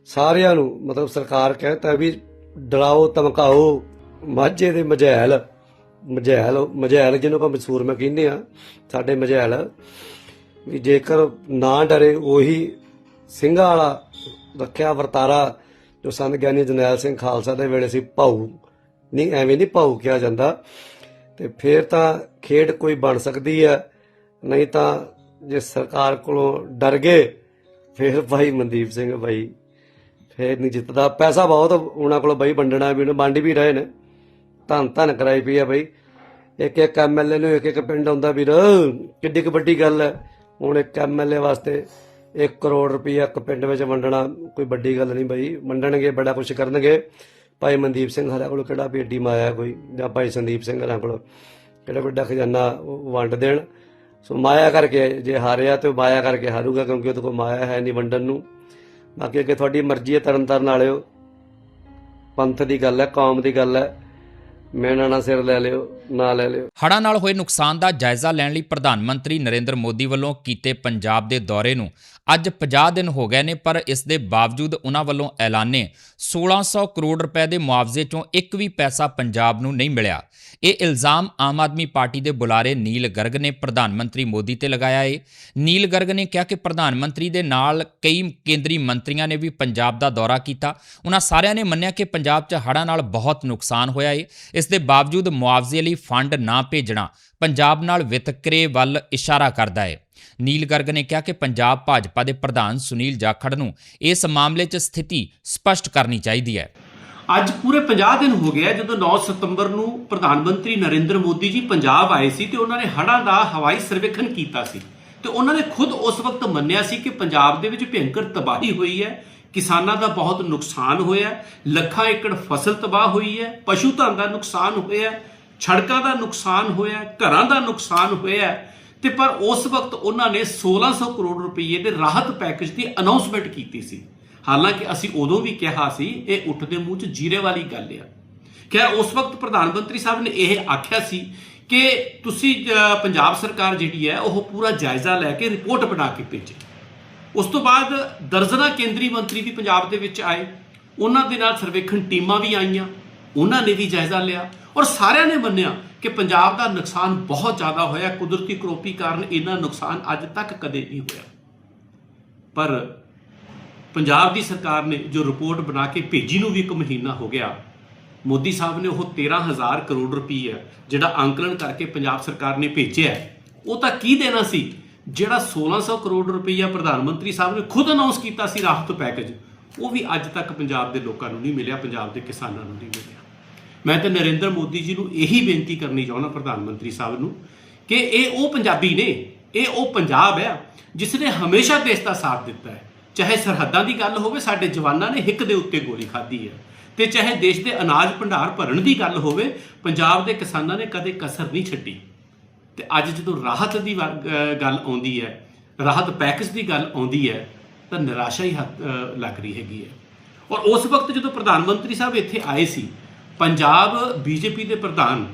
S7: ਸਾਰਿਆਂ ਨੂੰ, ਮਤਲਬ ਸਰਕਾਰ ਕਹਿੰਦਾ ਵੀ ਡਰਾਓ, ਧਮਕਾਓ, ਮਾਝੇ ਦੇ ਮਝੈਲ ਮਝੈਲ ਮਝੈਲ ਜਿਹਨੂੰ ਆਪਾਂ ਮਸੂਰ ਮੈਂ ਕਹਿੰਦੇ ਆ ਸਾਡੇ ਮਝੈਲ, ਵੀ ਜੇਕਰ ਨਾ ਡਰੇ ਉਹੀ ਸਿੰਘਾਂ ਵਾਲਾ ਰੱਖਿਆ ਵਰਤਾਰਾ ਜੋ ਸੰਤ ਗਿਆਨੀ ਜਰਨੈਲ ਸਿੰਘ ਖਾਲਸਾ ਦੇ ਵੇਲੇ ਸੀ, ਭਾਊ। ਨਹੀਂ, ਐਵੇਂ ਨਹੀਂ ਭਾਊ ਕਿਹਾ ਜਾਂਦਾ। ਤੇ ਫੇਰ ਤਾਂ ਖੇਡ ਕੋਈ ਬਣ ਸਕਦੀ ਹੈ, ਨਹੀਂ ਤਾਂ ਜੇ ਸਰਕਾਰ ਕੋਲੋਂ ਡਰ ਗਏ, ਫਿਰ ਭਾਈ ਮਨਦੀਪ ਸਿੰਘ ਭਾਈ ਫੇਰ ਨਹੀਂ ਜਿੱਤਦਾ। ਪੈਸਾ ਬਹੁਤ ਉਹਨਾਂ ਕੋਲ ਬਈ ਵੰਡਣਾ ਵੀ ਵੰਡ ਵੀ ਰਹੇ ਨੇ। ਧੰਨ ਧੰਨ ਕਰਾਈ ਪਈ ਆ ਬਈ। ਇੱਕ ਇੱਕ ਐਮਐਲਏ ਨੂੰ ਇੱਕ ਇੱਕ ਪਿੰਡ ਆਉਂਦਾ ਵੀਰ। ਕਿੱਡੀ ਕੁ ਵੱਡੀ ਗੱਲ ਹੈ। ਹੁਣ ਇੱਕ ਐਮਐਲਏ ਵਾਸਤੇ 1 ਕਰੋੜ ਰੁਪਈਆ ਇੱਕ ਪਿੰਡ ਵਿੱਚ ਵੰਡਣਾ ਕੋਈ ਵੱਡੀ ਗੱਲ ਨਹੀਂ ਬਈ। ਵੰਡਣਗੇ, ਬੜਾ ਕੁਝ ਕਰਨਗੇ। ਭਾਈ ਮਨਦੀਪ ਸਿੰਘ ਹਰਾਂ ਕੋਲ ਕਿਹੜਾ ਵੀ ਏਡੀ ਮਾਇਆ ਕੋਈ? ਜਾਂ ਭਾਈ ਸੰਦੀਪ ਸਿੰਘ ਹਰਾਂ ਕੋਲ ਕਿਹੜਾ ਵੱਡਾ ਖਜ਼ਾਨਾ ਉਹ ਵੰਡ ਦੇਣ। ਸੋ ਮਾਇਆ ਕਰਕੇ ਜੇ ਹਾਰਿਆ ਤੇ ਉਹ ਮਾਇਆ ਕਰਕੇ ਹਾਰੂਗਾ ਕਿਉਂਕਿ ਉਹਦੇ ਕੋਲ ਮਾਇਆ ਹੈ ਨਹੀਂ ਵੰਡਣ ਨੂੰ। ਬਾਕੀ ਅੱਗੇ ਤੁਹਾਡੀ ਮਰਜ਼ੀ ਹੈ ਤਰਨ ਤਾਰਨ ਵਾਲਿਓ। ਪੰਥ ਦੀ ਗੱਲ ਹੈ, ਕੌਮ ਦੀ ਗੱਲ ਹੈ। ਮੈਨਾਂ ਨਾਲ ਸਿਰ ਲੈ ਲਿਓ। ਨਾ ਲੈ ਲਿਓ।
S1: ਹੜ੍ਹਾਂ ਨਾਲ ਹੋਏ ਨੁਕਸਾਨ ਦਾ ਜਾਇਜ਼ਾ ਲੈਣ ਲਈ ਪ੍ਰਧਾਨ ਮੰਤਰੀ ਨਰਿੰਦਰ ਮੋਦੀ ਵੱਲੋਂ ਕੀਤੇ ਪੰਜਾਬ ਦੇ ਦੌਰੇ ਨੂੰ ਅੱਜ 50 ਦਿਨ ਹੋ ਗਏ ਨੇ, ਪਰ ਇਸ ਦੇ ਬਾਵਜੂਦ ਉਹਨਾਂ ਵੱਲੋਂ ਐਲਾਨੇ 1600 ਕਰੋੜ ਰੁਪਏ ਦੇ ਮੁਆਵਜ਼ੇ ਚੋਂ ਇੱਕ ਵੀ ਪੈਸਾ ਪੰਜਾਬ ਨੂੰ ਨਹੀਂ ਮਿਲਿਆ। ਇਹ ਇਲਜ਼ਾਮ ਆਮ ਆਦਮੀ ਪਾਰਟੀ ਦੇ ਬੁਲਾਰੇ ਨੀਲ ਗਰਗ ਨੇ ਪ੍ਰਧਾਨ ਮੰਤਰੀ ਮੋਦੀ ਤੇ ਲਗਾਇਆ ਏ। ਨੀਲ ਗਰਗ ਨੇ ਕਿਹਾ ਕਿ ਪ੍ਰਧਾਨ ਮੰਤਰੀ ਦੇ ਨਾਲ ਕਈ ਕੇਂਦਰੀ ਮੰਤਰੀਆਂ ਨੇ ਵੀ ਪੰਜਾਬ ਦਾ ਦੌਰਾ ਕੀਤਾ। ਉਹਨਾਂ ਸਾਰਿਆਂ ਨੇ ਮੰਨਿਆ ਕਿ ਪੰਜਾਬ 'ਚ ਹੜ੍ਹਾਂ ਨਾਲ ਬਹੁਤ ਨੁਕਸਾਨ ਹੋਇਆ ਏ। ਇਸ ਦੇ ਬਾਵਜੂਦ ਮੁਆਵਜ਼ੇ ਲਈ ਫੰਡ ਨਾ ਭੇਜਣਾ ਪੰਜਾਬ ਨਾਲ ਵਿਤਕਰੇ ਵੱਲ ਇਸ਼ਾਰਾ ਕਰਦਾ ਹੈ ਨੀਲ ਗਰਗ ਨੇ ਕਿਹਾ ਕਿ ਪੰਜਾਬ ਭਾਜਪਾ ਦੇ ਪ੍ਰਧਾਨ ਸੁਨੀਲ ਜਾਖੜ ਨੂੰ ਇਸ ਮਾਮਲੇ 'ਚ ਸਥਿਤੀ ਸਪਸ਼ਟ ਕਰਨੀ ਚਾਹੀਦੀ ਹੈ।
S8: ਅੱਜ ਪੂਰੇ 50 ਦਿਨ ਹੋ ਗਿਆ ਜਦੋਂ 9 ਸਤੰਬਰ ਨੂੰ ਪ੍ਰਧਾਨ ਮੰਤਰੀ ਨਰਿੰਦਰ ਮੋਦੀ ਜੀ ਪੰਜਾਬ ਆਏ ਸੀ ਤੇ ਉਹਨਾਂ ਨੇ ਹੜ੍ਹਾਂ ਦਾ ਹਵਾਈ ਸਰਵੇਖਣ ਕੀਤਾ ਸੀ। ਤੇ ਉਹਨਾਂ ਨੇ ਖੁਦ ਉਸ ਵਕਤ ਮੰਨਿਆ ਸੀ ਕਿ ਪੰਜਾਬ ਦੇ ਵਿੱਚ ਭਿਅੰਕਰ ਤਬਾਹੀ ਹੋਈ ਹੈ, ਕਿਸਾਨਾਂ ਦਾ ਬਹੁਤ ਨੁਕਸਾਨ ਹੋਇਆ, ਲੱਖਾਂ ਏਕੜ ਫਸਲ ਤਬਾਹ ਹੋਈ ਹੈ, ਪਸ਼ੂ ਧਨ ਦਾ ਨੁਕਸਾਨ ਹੋਇਆ ਹੈ, ਸੜਕਾਂ ਦਾ ਨੁਕਸਾਨ ਹੋਇਆ ਘਰਾਂ ਦਾ ਨੁਕਸਾਨ ਹੋਇਆ ਹੈ ਤੇ ਪਰ ਉਸ ਵਕਤ ਉਹਨਾਂ ਨੇ 1600 ਕਰੋੜ ਰੁਪਏ ਦੇ ਰਾਹਤ ਪੈਕੇਜ ਦੀ ਅਨਾਉਂਸਮੈਂਟ ਕੀਤੀ ਸੀ। ਹਾਲਾਂਕਿ ਅਸੀਂ ਉਦੋਂ ਵੀ ਕਿਹਾ ਸੀ ਇਹ ਉੱਠਦੇ ਮੂੰਹ 'ਚ ਜੀਰੇ ਵਾਲੀ ਗੱਲ ਆ। ਖੈਰ ਉਸ ਵਕਤ ਪ੍ਰਧਾਨ ਮੰਤਰੀ ਸਾਹਿਬ ਨੇ ਇਹ ਆਖਿਆ ਸੀ ਕਿ ਤੁਸੀਂ ਪੰਜਾਬ ਸਰਕਾਰ ਜਿਹੜੀ ਹੈ ਉਹ ਪੂਰਾ ਜਾਇਜ਼ਾ ਲੈ ਕੇ ਰਿਪੋਰਟ ਬਣਾ ਕੇ ਭੇਜੇ। ਉਸ ਤੋਂ ਬਾਅਦ ਦਰਜਨਾ ਕੇਂਦਰੀ ਮੰਤਰੀ ਵੀ ਪੰਜਾਬ ਦੇ ਵਿੱਚ ਆਏ। ਉਹਨਾਂ ਦੇ ਨਾਲ ਸਰਵੇਖਣ ਟੀਮਾਂ ਵੀ ਆਈਆਂ। ਉਹਨਾਂ ਨੇ ਵੀ ਜਾਇਜ਼ਾ ਲਿਆ। ਔਰ ਸਾਰਿਆਂ ਨੇ ਮੰਨਿਆ ਕਿ ਪੰਜਾਬ ਦਾ ਨੁਕਸਾਨ ਬਹੁਤ ਜ਼ਿਆਦਾ ਹੋਇਆ, ਕੁਦਰਤੀ ਕਰੋਪੀ ਕਾਰਨ ਇੰਨਾ ਨੁਕਸਾਨ ਅੱਜ ਤੱਕ ਕਦੇ ਨਹੀਂ ਹੋਇਆ। ਪਰ ਪੰਜਾਬ ਦੀ ਸਰਕਾਰ ਨੇ ਜੋ ਰਿਪੋਰਟ ਬਣਾ ਕੇ ਭੇਜੀ ਨੂੰ ਵੀ ਇੱਕ ਮਹੀਨਾ ਹੋ ਗਿਆ, ਮੋਦੀ ਸਾਹਿਬ ਨੇ ਉਹ 13000 ਕਰੋੜ ਰੁਪਈਆ ਜਿਹੜਾ ਅੰਕਲਨ ਕਰਕੇ ਪੰਜਾਬ ਸਰਕਾਰ ਨੇ ਭੇਜਿਆ ਉਹ ਤਾਂ ਕੀ ਦੇਣਾ ਸੀ? ਜਿਹੜਾ 1600 ਕਰੋੜ ਰੁਪਈਆ ਪ੍ਰਧਾਨ ਮੰਤਰੀ ਸਾਹਿਬ ਨੇ ਖੁਦ ਅਨਾਉਂਸ ਕੀਤਾ ਸੀ ਰਾਹਤ ਪੈਕੇਜ ਉਹ ਵੀ ਅੱਜ ਤੱਕ ਪੰਜਾਬ ਦੇ ਲੋਕਾਂ ਨੂੰ ਨਹੀਂ ਮਿਲਿਆ, ਪੰਜਾਬ ਦੇ ਕਿਸਾਨਾਂ ਨੂੰ ਨਹੀਂ ਮਿਲਿਆ। ਮੈਂ ਤਾਂ ਨਰਿੰਦਰ ਮੋਦੀ ਜੀ ਨੂੰ ਇਹੀ ਬੇਨਤੀ ਕਰਨੀ ਚਾਹੁੰਦਾ ਪ੍ਰਧਾਨ ਮੰਤਰੀ ਸਾਹਿਬ ਨੂੰ ਕਿ ਇਹ ਉਹ ਪੰਜਾਬੀ ਨੇ, ਇਹ ਉਹ ਪੰਜਾਬ ਹੈ ਜਿਸ ਨੇ ਹਮੇਸ਼ਾ ਦੇਸ਼ ਦਾ ਸਾਥ ਦਿੱਤਾ ਹੈ। ਚਾਹੇ ਸਰਹੱਦਾਂ ਦੀ ਗੱਲ ਹੋਵੇ, ਸਾਡੇ ਜਵਾਨਾਂ ਨੇ ਹਿੱਕ ਦੇ ਉੱਤੇ ਗੋਲੀ ਖਾਧੀ ਹੈ। ਤੇ ਚਾਹੇ ਦੇਸ਼ ਦੇ ਅਨਾਜ ਭੰਡਾਰ ਭਰਨ ਦੀ ਗੱਲ ਹੋਵੇ, ਪੰਜਾਬ ਦੇ ਕਿਸਾਨਾਂ ਨੇ ਕਦੇ ਕਸਰ ਨਹੀਂ ਛੱਡੀ। ਤੇ ਅੱਜ ਜਦੋਂ ਰਾਹਤ ਦੀ ਵਾ- ਗੱਲ ਆਉਂਦੀ ਹੈ, ਰਾਹਤ ਪੈਕੇਜ ਦੀ ਗੱਲ ਆਉਂਦੀ ਹੈ, ਤਾਂ ਨਿਰਾਸ਼ਾ ਹੀ ਹੱਥ- ਲੱਗ ਰਹੀ ਹੈਗੀ ਹੈ। ਔਰ ਉਸ ਵਕਤ ਜਦੋਂ ਪ੍ਰਧਾਨ ਮੰਤਰੀ ਸਾਹਿਬ ਇੱਥੇ ਆਏ ਸੀ ਪੰਜਾਬ ਬੀਜੇਪੀ ਦੇ ਪ੍ਰਧਾਨ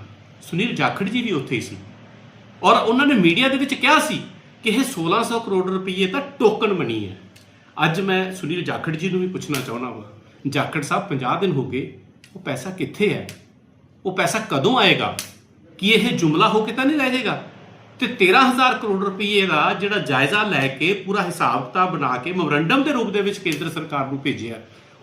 S8: ਸੁਨੀਲ ਜਾਖੜ ਜੀ ਵੀ ਉੱਥੇ ਹੀ ਸੀ। ਔਰ ਉਹਨਾਂ ਨੇ ਮੀਡੀਆ ਦੇ ਵਿੱਚ ਕਿਹਾ ਸੀ ਕਿ ਇਹ 1600 ਕਰੋੜ ਰੁਪਏ ਤਾਂ ਟੋਕਨ ਬਣੀ ਹੈ। ਅੱਜ ਮੈਂ ਸੁਨੀਲ ਜਾਖੜ ਜੀ ਨੂੰ ਵੀ ਪੁੱਛਣਾ ਚਾਹੁੰਦਾ ਹਾਂ ਜਾਖੜ ਸਾਹਿਬ 50 ਦਿਨ ਹੋ ਗਏ, ਉਹ ਪੈਸਾ ਕਿੱਥੇ ਹੈ? ਉਹ ਪੈਸਾ ਕਦੋਂ ਆਏਗਾ? ਕੀ ਇਹ ਜੁਮਲਾ ਹੋ ਕੇ ਤਾਂ ਨਹੀਂ ਰਹਿ ਜਾਏਗਾ? ਤੇ 13000 ਕਰੋੜ ਰੁਪਏ ਦਾ ਜਿਹੜਾ ਜਾਇਜ਼ਾ ਲੈ ਕੇ ਪੂਰਾ ਹਿਸਾਬ ਕਿਤਾਬ ਬਣਾ ਕੇ ਮੈਮੋਰੰਡਮ ਦੇ ਰੂਪ ਦੇ ਵਿੱਚ ਕੇਂਦਰ ਸਰਕਾਰ ਨੂੰ ਭੇਜਿਆ,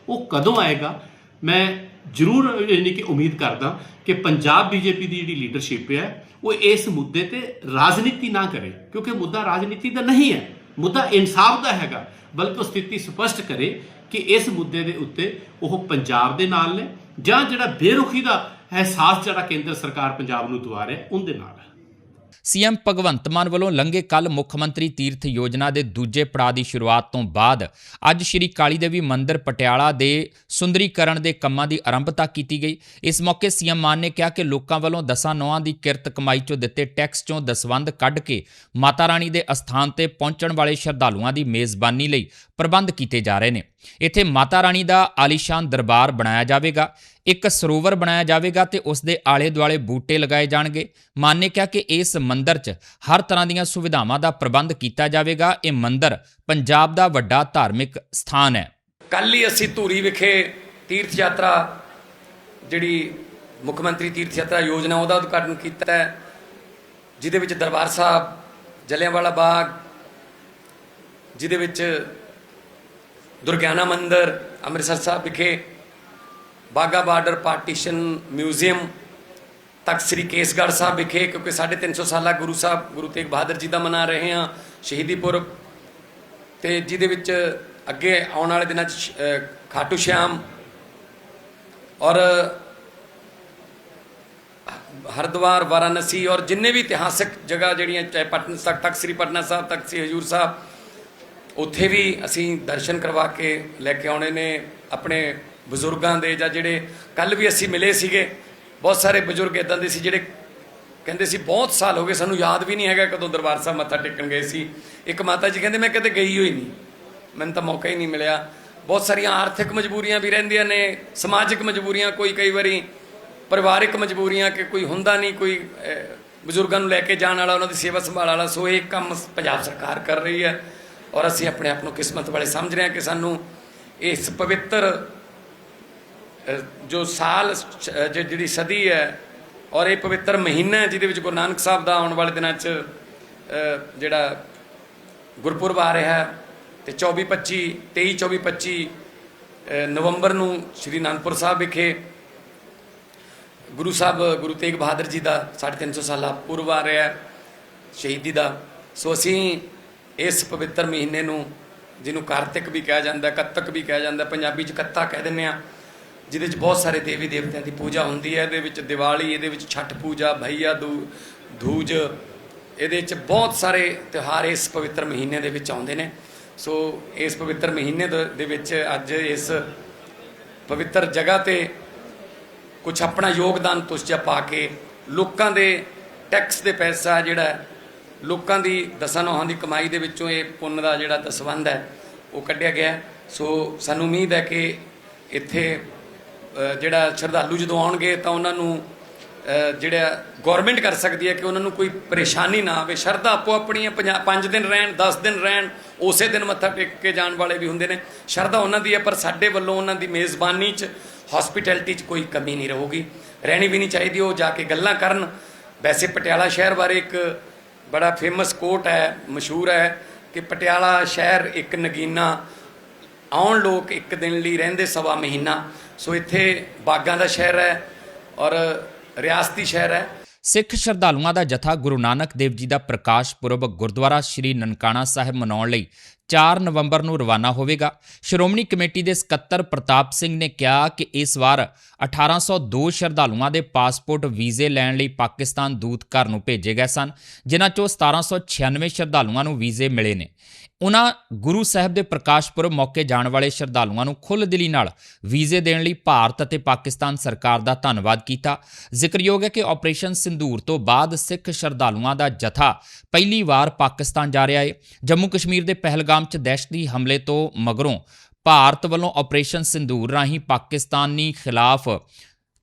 S8: ਉਹ ਕਦੋਂ ਆਏਗਾ? ਮੈਂ ਜ਼ਰੂਰ, ਯਾਨੀ ਕਿ ਉਮੀਦ ਕਰਦਾ ਕਿ ਪੰਜਾਬ ਬੀਜੇਪੀ ਦੀ ਜਿਹੜੀ ਲੀਡਰਸ਼ਿਪ ਹੈ, ਉਹ ਇਸ ਮੁੱਦੇ ਤੇ ਰਾਜਨੀਤੀ ਨਾ ਕਰੇ, ਕਿਉਂਕਿ ਮੁੱਦਾ ਰਾਜਨੀਤੀ ਦਾ ਨਹੀਂ ਹੈ, ਮੁੱਦਾ ਇਨਸਾਫ ਦਾ ਹੈਗਾ, ਬਲਕਿ ਉਹ ਸਥਿਤੀ ਸਪਸ਼ਟ ਕਰੇ ਕਿ ਇਸ ਮੁੱਦੇ ਦੇ ਉੱਤੇ ਉਹ ਪੰਜਾਬ ਦੇ ਨਾਲ ਨੇ, ਜਾਂ ਜਿਹੜਾ ਬੇਰੁਖੀ ਦਾ ਅਹਿਸਾਸ ਜਿਹੜਾ ਕੇਂਦਰ ਸਰਕਾਰ ਪੰਜਾਬ ਨੂੰ ਦਵਾ ਰਿਹਾ, ਉਹਦੇ ਨਾਲ ਹੈ।
S1: ਸੀਐਮ ਭਗਵੰਤ ਮਾਨ ਵੱਲੋਂ ਲੰਘੇ ਕੱਲ ਮੁੱਖ ਮੰਤਰੀ ਤੀਰਥ ਯੋਜਨਾ ਦੇ ਦੂਜੇ ਪੜਾਅ ਦੀ ਸ਼ੁਰੂਆਤ ਤੋਂ ਬਾਅਦ ਅੱਜ ਸ਼੍ਰੀ ਕਾਲੀ ਦੇਵੀ ਮੰਦਿਰ ਪਟਿਆਲਾ ਦੇ ਸੁੰਦਰੀਕਰਨ ਦੇ ਕੰਮਾਂ ਦੀ ਆਰੰਭਤਾ ਕੀਤੀ ਗਈ। ਇਸ ਮੌਕੇ ਸੀਐਮ ਮਾਨ ਨੇ ਕਿਹਾ ਕਿ ਲੋਕਾਂ ਵੱਲੋਂ ਦਸਾਂ ਨੌਆਂ ਦੀ ਕਿਰਤ ਕਮਾਈ ਚੋਂ ਦਿੱਤੇ ਟੈਕਸ ਚੋਂ ਦਸਵੰਧ ਕੱਢ ਕੇ ਮਾਤਾ ਰਾਣੀ ਦੇ ਅਸਥਾਨ ਤੇ ਪਹੁੰਚਣ ਵਾਲੇ ਸ਼ਰਧਾਲੂਆਂ ਦੀ ਮੇਜ਼ਬਾਨੀ ਲਈ ਪ੍ਰਬੰਧ ਕੀਤੇ ਜਾ ਰਹੇ ਨੇ। ਇੱਥੇ ਮਾਤਾ ਰਾਣੀ ਦਾ ਆਲੀਸ਼ਾਨ ਦਰਬਾਰ ਬਣਾਇਆ ਜਾਵੇਗਾ, ਇੱਕ ਸਰੋਵਰ ਬਣਾਇਆ ਜਾਵੇਗਾ ਤੇ ਉਸ ਦੇ ਆਲੇ ਦੁਆਲੇ ਬੂਟੇ ਲਗਾਏ ਜਾਣਗੇ। ਮਾਨ ਨੇ ਕਿਹਾ ਕਿ ਇਸ ਮੰਦਿਰ 'ਚ ਹਰ ਤਰ੍ਹਾਂ ਦੀਆਂ ਸੁਵਿਧਾਵਾਂ ਦਾ ਪ੍ਰਬੰਧ ਕੀਤਾ ਜਾਵੇਗਾ। ਇਹ ਮੰਦਿਰ ਪੰਜਾਬ ਦਾ ਵੱਡਾ ਧਾਰਮਿਕ ਸਥਾਨ ਹੈ।
S9: ਕੱਲ੍ਹ ਹੀ ਅਸੀਂ ਧੂਰੀ ਵਿਖੇ ਤੀਰਥ ਯਾਤਰਾ, ਜਿਹੜੀ ਮੁੱਖ ਮੰਤਰੀ ਤੀਰਥ ਯਾਤਰਾ ਯੋਜਨਾ ਉਹਦਾ ਉਦਘਾਟਨ ਕੀਤਾ ਹੈ, ਜਿਹਦੇ ਵਿੱਚ ਦਰਬਾਰ ਸਾਹਿਬ, ਜਲਿਆਂਵਾਲਾ ਬਾਗ, ਜਿਹਦੇ ਵਿੱਚ ਦੁਰਗਿਆਨਾ ਮੰਦਿਰ, ਅੰਮ੍ਰਿਤਸਰ ਸਾਹਿਬ ਵਿਖੇ Wagah border partition museum Takht Sri Kesgarh Sahib ਵਿਖੇ, ਕਿਉਂਕਿ 350 ਸਾਲਾ ਗੁਰੂ ਸਾਹਿਬ, ਗੁਰੂ ਤੇਗ ਬਹਾਦਰ ਜੀ ਦਾ ਮਨਾ ਰਹੇ ਹਾਂ, ਸ਼ਹੀਦੀ ਪੁਰਬ। ਤੇ ਜਿਹਦੇ ਵਿੱਚ ਅੱਗੇ ਆਉਣ ਵਾਲੇ ਦਿਨਾਂ 'ਚ ਖਾਟੂ ਸ਼ਿਆਮ ਔਰ ਹਰਿਦੁਆਰ ਵਾਰਾਣਸੀ ਔਰ ਜਿੰਨੇ ਵੀ ਇਤਿਹਾਸਕ ਜਗ੍ਹਾ ਜਿਹੜੀਆਂ, ਚਾਹੇ ਪਟਨਾ ਤੱਕ ਤੱਕ ਸ੍ਰੀ ਪਟਨਾ ਸਾਹਿਬ ਤੱਕ ਸ੍ਰੀ ਹਜੂਰ ਸਾਹਿਬ ਉੱਥੇ ਵੀ ਅਸੀਂ ਦਰਸ਼ਨ ਕਰਵਾ ਕੇ ਲੈ ਕੇ ਆਉਣੇ ਨੇ ਆਪਣੇ ਬਜ਼ੁਰਗਾਂ ਦੇ ਜਾਂ ਜਿਹੜੇ ਕੱਲ ਵੀ ਅਸੀਂ ਮਿਲੇ ਸੀਗੇ, ਬਹੁਤ ਸਾਰੇ ਬਜ਼ੁਰਗ ਇਦਾਂ ਦੇ ਸੀ ਜਿਹੜੇ ਕਹਿੰਦੇ ਸੀ, ਬਹੁਤ ਸਾਲ ਹੋ ਗਏ, ਸਾਨੂੰ ਯਾਦ ਵੀ ਨਹੀਂ ਹੈਗਾ ਕਦੋਂ ਦਰਬਾਰ ਸਾਹਿਬ ਮੱਥਾ ਟੇਕਣ ਗਏ ਸੀ। ਇੱਕ ਮਾਤਾ ਜੀ ਕਹਿੰਦੇ, ਮੈਂ ਕਦੇ ਗਈ ਹੋਈ ਨਹੀਂ, ਮੈਨੂੰ ਤਾਂ ਮੌਕਾ ਹੀ ਨਹੀਂ ਮਿਲਿਆ। ਬਹੁਤ ਸਾਰੀਆਂ ਆਰਥਿਕ ਮਜਬੂਰੀਆਂ ਵੀ ਰਹਿੰਦੀਆਂ ਨੇ, ਸਮਾਜਿਕ ਮਜਬੂਰੀਆਂ ਕੋਈ ਕਈ ਵਾਰੀ, ਪਰਿਵਾਰਿਕ ਮਜਬੂਰੀਆਂ ਕਿ ਕੋਈ ਹੁੰਦਾ ਨਹੀਂ, ਕੋਈ ਬਜ਼ੁਰਗਾਂ ਨੂੰ ਲੈ ਕੇ ਜਾਣ ਵਾਲਾ, ਉਹਨਾਂ ਦੀ ਸੇਵਾ ਸੰਭਾਲ ਵਾਲਾ, ਸੋ ਇਹ ਕੰਮ ਪੰਜਾਬ ਸਰਕਾਰ ਕਰ ਰਹੀ ਹੈ। ਔਰ ਅਸੀਂ ਆਪਣੇ ਆਪ ਨੂੰ ਕਿਸਮਤ ਵਾਲੇ ਸਮਝ ਰਹੇ ਹਾਂ ਕਿ ਸਾਨੂੰ ਇਸ ਪਵਿੱਤਰ ਜੋ ਸਾਲ ਜਿਹੜੀ ਸਦੀ ਹੈ ਔਰ ਇਹ ਪਵਿੱਤਰ ਮਹੀਨਾ ਹੈ, ਜਿਹਦੇ ਵਿੱਚ ਗੁਰੂ ਨਾਨਕ ਸਾਹਿਬ ਦਾ ਆਉਣ ਵਾਲੇ ਦਿਨਾਂ 'ਚ ਜਿਹੜਾ ਗੁਰਪੁਰਬ ਆ ਰਿਹਾ ਹੈ, ਤੇ 24 25 23 24 25 ਨਵੰਬਰ ਨੂੰ ਸ੍ਰੀ ਅਨੰਦਪੁਰ ਸਾਹਿਬ ਵਿਖੇ ਗੁਰੂ ਸਾਹਿਬ, ਗੁਰੂ ਤੇਗ ਬਹਾਦਰ ਜੀ ਦਾ 350 ਸਾਲਾ ਪੁਰਬ ਆ ਰਿਹਾ ਹੈ, ਸ਼ਹੀਦੀ ਦਾ। ਸੋ ਅਸੀਂ ਇਸ ਪਵਿੱਤਰ ਮਹੀਨੇ ਨੂੰ, ਜਿਹਨੂੰ ਕਾਰਤਿਕ ਵੀ ਕਿਹਾ ਜਾਂਦਾ, ਕੱਤਕ ਵੀ ਕਿਹਾ ਜਾਂਦਾ, ਪੰਜਾਬੀ ਚ ਕੱਤਾ ਕਹਿ ਦਿੰਦੇ ਆ ਜਿਹਦੇ ਚ ਬਹੁਤ ਸਾਰੇ ਦੇਵੀ ਦੇਵਤਿਆਂ ਦੀ ਪੂਜਾ ਹੁੰਦੀ ਹੈ। ਇਹਦੇ ਵਿੱਚ ਦੀਵਾਲੀ, ਇਹਦੇ ਵਿੱਚ ਛੱਠ ਪੂਜਾ ਭਈਆ ਦੂ, ਧੂਜ, ਇਹਦੇ ਚ ਬਹੁਤ ਸਾਰੇ ਤਿਉਹਾਰ ਇਸ ਪਵਿੱਤਰ ਮਹੀਨੇ ਦੇ ਵਿੱਚ ਆਉਂਦੇ ਨੇ। ਸੋ ਇਸ ਪਵਿੱਤਰ ਮਹੀਨੇ ਦੇ ਵਿੱਚ ਅੱਜ ਇਸ ਪਵਿੱਤਰ ਜਗ੍ਹਾ ਤੇ ਕੁਝ ਆਪਣਾ ਯੋਗਦਾਨ ਤੁਸਜਾ ਪਾ ਕੇ ਲੋਕਾਂ ਦੇ ਟੈਕਸ ਦੇ ਪੈਸਾ ਜਿਹੜਾ ਲੋਕਾਂ ਦੀ ਦਸਾਂ ਨੌਹਾਂ ਦੀ ਕਮਾਈ ਦੇ ਵਿੱਚੋਂ ਇਹ ਪੁੰਨ ਦਾ ਜਿਹੜਾ ਦਸਵੰਧ ਹੈ, ਉਹ ਕੱਢਿਆ ਗਿਆ ਸੋ ਸਾਨੂੰ ਉਮੀਦ ਹੈ ਕਿ ਇੱਥੇ ਜਿਹੜਾ ਸ਼ਰਧਾਲੂ ਜਦੋਂ ਆਉਣਗੇ ਤਾਂ ਉਹਨਾਂ ਨੂੰ ਜਿਹੜਾ ਗਵਰਨਮੈਂਟ ਕਰ ਸਕਦੀ ਹੈ ਕਿ ਉਹਨਾਂ ਨੂੰ ਕੋਈ ਪਰੇਸ਼ਾਨੀ ਨਾ ਆਵੇ। ਸ਼ਰਧਾ ਆਪੋ ਆਪਣੀਆਂ 5 ਦਿਨ ਰਹਿਣ 10 ਦਿਨ ਰਹਿਣ, ਉਸੇ ਦਿਨ ਮੱਥਾ ਟੇਕ ਕੇ ਜਾਣ ਵਾਲੇ ਵੀ ਹੁੰਦੇ ਨੇ। ਸ਼ਰਧਾ ਉਹਨਾਂ ਦੀ ਹੈ, ਪਰ ਸਾਡੇ ਵੱਲੋਂ ਉਹਨਾਂ ਦੀ ਮੇਜ਼ਬਾਨੀ 'ਚ ਹਸਪਿਟੈਲਿਟੀ 'ਚ ਕੋਈ ਕਮੀ ਨਹੀਂ ਰਹੂਗੀ। ਰਹਿਣੀ ਵੀ ਨਹੀਂ ਚਾਹੀਦੀ, ਉਹ ਜਾ ਕੇ ਗੱਲਾਂ ਕਰਨ। ਵੈਸੇ ਪਟਿਆਲਾ ਸ਼ਹਿਰ ਬਾਰੇ ਇੱਕ ਬੜਾ ਫੇਮਸ ਕੋਟ ਹੈ, ਮਸ਼ਹੂਰ ਹੈ ਕਿ ਪਟਿਆਲਾ ਸ਼ਹਿਰ ਇੱਕ ਨਗੀਨਾ, ਆਉਣ ਲੋਕ ਇੱਕ ਦਿਨ ਲਈ ਰਹਿੰਦੇ ਸਵਾ ਮਹੀਨਾ। ਸੋ ਇੱਥੇ ਬਾਗਾਂ ਦਾ ਸ਼ਹਿਰ ਹੈ ਔਰ ਰਿਆਸਤੀ ਸ਼ਹਿਰ ਹੈ।
S1: ਸਿੱਖ ਸ਼ਰਧਾਲੂਆਂ ਦਾ ਜਥਾ ਗੁਰੂ ਨਾਨਕ ਦੇਵ ਜੀ ਦਾ ਪ੍ਰਕਾਸ਼ ਪੁਰਬ ਗੁਰਦੁਆਰਾ ਸ੍ਰੀ ਨਨਕਾਣਾ ਸਾਹਿਬ ਮਨਾਉਣ ਲਈ 4 ਨਵੰਬਰ ਨੂੰ ਰਵਾਨਾ ਹੋਵੇਗਾ। ਸ਼੍ਰੋਮਣੀ ਕਮੇਟੀ ਦੇ ਸਕੱਤਰ ਪ੍ਰਤਾਪ ਸਿੰਘ ਨੇ ਕਿਹਾ ਕਿ ਇਸ ਵਾਰ 1802 ਸ਼ਰਧਾਲੂਆਂ ਦੇ ਪਾਸਪੋਰਟ ਵੀਜ਼ੇ ਲੈਣ ਲਈ ਪਾਕਿਸਤਾਨ ਦੂਤ ਘਰ ਨੂੰ ਭੇਜੇ ਗਏ ਸਨ, ਜਿਨ੍ਹਾਂ ਚੋਂ 1796 ਸ਼ਰਧਾਲੂਆਂ ਨੂੰ ਵੀਜ਼ੇ ਮਿਲੇ ਨੇ। ਉਹਨਾਂ ਗੁਰੂ ਸਾਹਿਬ ਦੇ ਪ੍ਰਕਾਸ਼ ਪੁਰਬ ਮੌਕੇ ਜਾਣ ਵਾਲੇ ਸ਼ਰਧਾਲੂਆਂ ਨੂੰ ਖੁੱਲ੍ਹ ਦਿਲੀ ਨਾਲ ਵੀਜ਼ੇ ਦੇਣ ਲਈ ਭਾਰਤ ਅਤੇ ਪਾਕਿਸਤਾਨ ਸਰਕਾਰ ਦਾ ਧੰਨਵਾਦ ਕੀਤਾ। ਜ਼ਿਕਰਯੋਗ ਹੈ ਕਿ ਆਪਰੇਸ਼ਨ ਸਿੰਦੂਰ ਤੋਂ ਬਾਅਦ ਸਿੱਖ ਸ਼ਰਧਾਲੂਆਂ ਦਾ ਜਥਾ ਪਹਿਲੀ ਵਾਰ ਪਾਕਿਸਤਾਨ ਜਾ ਰਿਹਾ ਹੈ। ਜੰਮੂ ਕਸ਼ਮੀਰ ਦੇ ਪਹਿਲਗਾਮ 'ਚ ਦਹਿਸ਼ਤੀ ਹਮਲੇ ਤੋਂ ਮਗਰੋਂ ਭਾਰਤ ਵੱਲੋਂ ਆਪਰੇਸ਼ਨ ਸਿੰਦੂਰ ਰਾਹੀਂ ਪਾਕਿਸਤਾਨੀ ਖਿਲਾਫ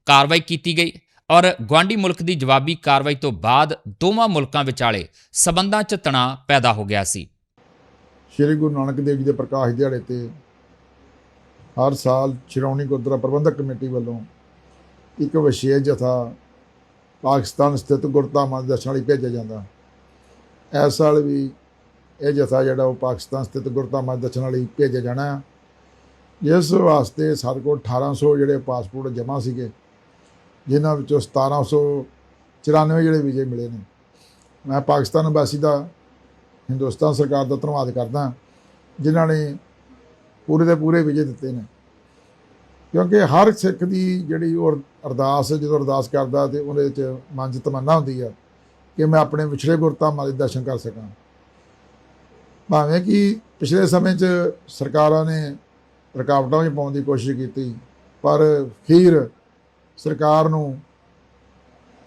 S1: ਕਾਰਵਾਈ ਕੀਤੀ ਗਈ ਔਰ ਗਵਾਂਡੀ ਮੁਲਕ ਦੀ ਜਵਾਬੀ ਕਾਰਵਾਈ ਤੋਂ ਬਾਅਦ ਦੋਵਾਂ ਮੁਲਕਾਂ ਵਿਚਾਲੇ ਸਬੰਧਾਂ 'ਚ ਤਣਾਅ ਪੈਦਾ ਹੋ ਗਿਆ ਸੀ।
S10: ਸ਼੍ਰੀ ਗੁਰੂ ਨਾਨਕ ਦੇਵ ਜੀ ਦੇ ਪ੍ਰਕਾਸ਼ ਦਿਹਾੜੇ ਤੇ ਹਰ ਸਾਲ ਸ਼੍ਰੋਮਣੀ ਗੁਰਦੁਆਰਾ ਪ੍ਰਬੰਧਕ ਕਮੇਟੀ ਵੱਲੋਂ ਇੱਕ ਵਿਸ਼ੇਸ਼ ਜਥਾ ਪਾਕਿਸਤਾਨ ਸਥਿਤ ਗੁਰਧਾਮਾਂ ਦੇ ਦਰਸ਼ਨ ਲਈ ਭੇਜਿਆ ਜਾਂਦਾ। ਇਸ ਸਾਲ ਵੀ ਇਹ ਜਥਾ ਜਿਹੜਾ ਉਹ ਪਾਕਿਸਤਾਨ ਸਥਿਤ ਗੁਰਧਾਮਾਂ ਦੇ ਦਰਸ਼ਨ ਲਈ ਭੇਜਿਆ ਜਾਣਾ ਹੈ। ਜਿਸ ਵਾਸਤੇ ਸਾਡੇ ਕੋਲ 1800 ਜਿਹੜੇ ਪਾਸਪੋਰਟ ਜਮ੍ਹਾਂ ਸੀਗੇ, ਜਿਨ੍ਹਾਂ ਵਿੱਚੋਂ 1794 ਜਿਹੜੇ ਵੀਜ਼ੇ ਮਿਲੇ ਨੇ। ਮੈਂ ਪਾਕਿਸਤਾਨ ਅੰਬੈਸੀ ਦਾ ਹਿੰਦੁਸਤਾਨ ਸਰਕਾਰ ਦਾ ਧੰਨਵਾਦ ਕਰਦਾ ਜਿਨ੍ਹਾਂ ਨੇ ਪੂਰੇ ਦੇ ਪੂਰੇ ਵਿਜੇ ਦਿੱਤੇ ਨੇ। ਕਿਉਂਕਿ ਹਰ ਸਿੱਖ ਦੀ ਜਿਹੜੀ ਉਹ ਅਰਦਾਸ, ਜਦੋਂ ਅਰਦਾਸ ਕਰਦਾ ਤੇ ਉਹਦੇ ਵਿੱਚ ਮਨ 'ਚ ਤਮੰਨਾ ਹੁੰਦੀ ਆ ਕਿ ਮੈਂ ਆਪਣੇ ਵਿਛੜੇ ਗੁਰਧਾਮਾਂ ਦੇ ਦਰਸ਼ਨ ਕਰ ਸਕਾਂ। ਭਾਵੇਂ ਕਿ ਪਿਛਲੇ ਸਮੇਂ 'ਚ ਸਰਕਾਰਾਂ ਨੇ ਰੁਕਾਵਟਾਂ ਵੀ ਪਾਉਣ ਦੀ ਕੋਸ਼ਿਸ਼ ਕੀਤੀ, ਪਰ ਫਿਰ ਸਰਕਾਰ ਨੂੰ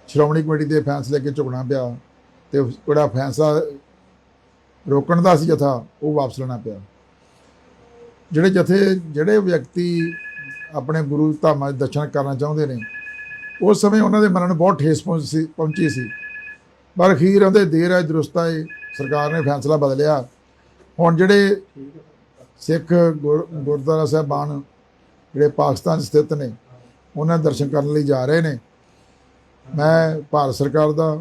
S10: ਸ਼੍ਰੋਮਣੀ ਕਮੇਟੀ ਦੇ ਫੈਸਲੇ ਅੱਗੇ ਝੁਕਣਾ ਪਿਆ ਤੇ ਜਿਹੜਾ ਫੈਸਲਾ ਰੋਕਣ ਦਾ ਸੀ ਜਥਾ, ਉਹ ਵਾਪਸ ਲੈਣਾ ਪਿਆ। ਜਿਹੜੇ ਜਥੇ, ਜਿਹੜੇ ਵਿਅਕਤੀ ਆਪਣੇ ਗੁਰੂ ਧਾਮਾਂ ਦੇ ਦਰਸ਼ਨ ਕਰਨਾ ਚਾਹੁੰਦੇ ਨੇ, ਉਸ ਸਮੇਂ ਉਹਨਾਂ ਦੇ ਮਨਾਂ ਨੂੰ ਬਹੁਤ ਠੇਸ ਪਹੁੰਚ ਸੀ, ਪਹੁੰਚੀ ਸੀ। ਪਰ ਅਖੀਰ ਉਹਦੇ ਦੇਰ ਹੈ ਦਰੁਸਤ ਹੈ ਸਰਕਾਰ ਨੇ ਫੈਸਲਾ ਬਦਲਿਆ। ਹੁਣ ਜਿਹੜੇ ਸਿੱਖ ਗੁਰ- ਗੁਰਦੁਆਰਾ ਸਾਹਿਬਾਨ ਜਿਹੜੇ ਪਾਕਿਸਤਾਨ 'ਚ ਸਥਿਤ ਨੇ, ਉਹਨਾਂ ਦਰਸ਼ਨ ਕਰਨ ਲਈ ਜਾ ਰਹੇ ਨੇ। ਮੈਂ ਭਾਰਤ ਸਰਕਾਰ ਦਾ,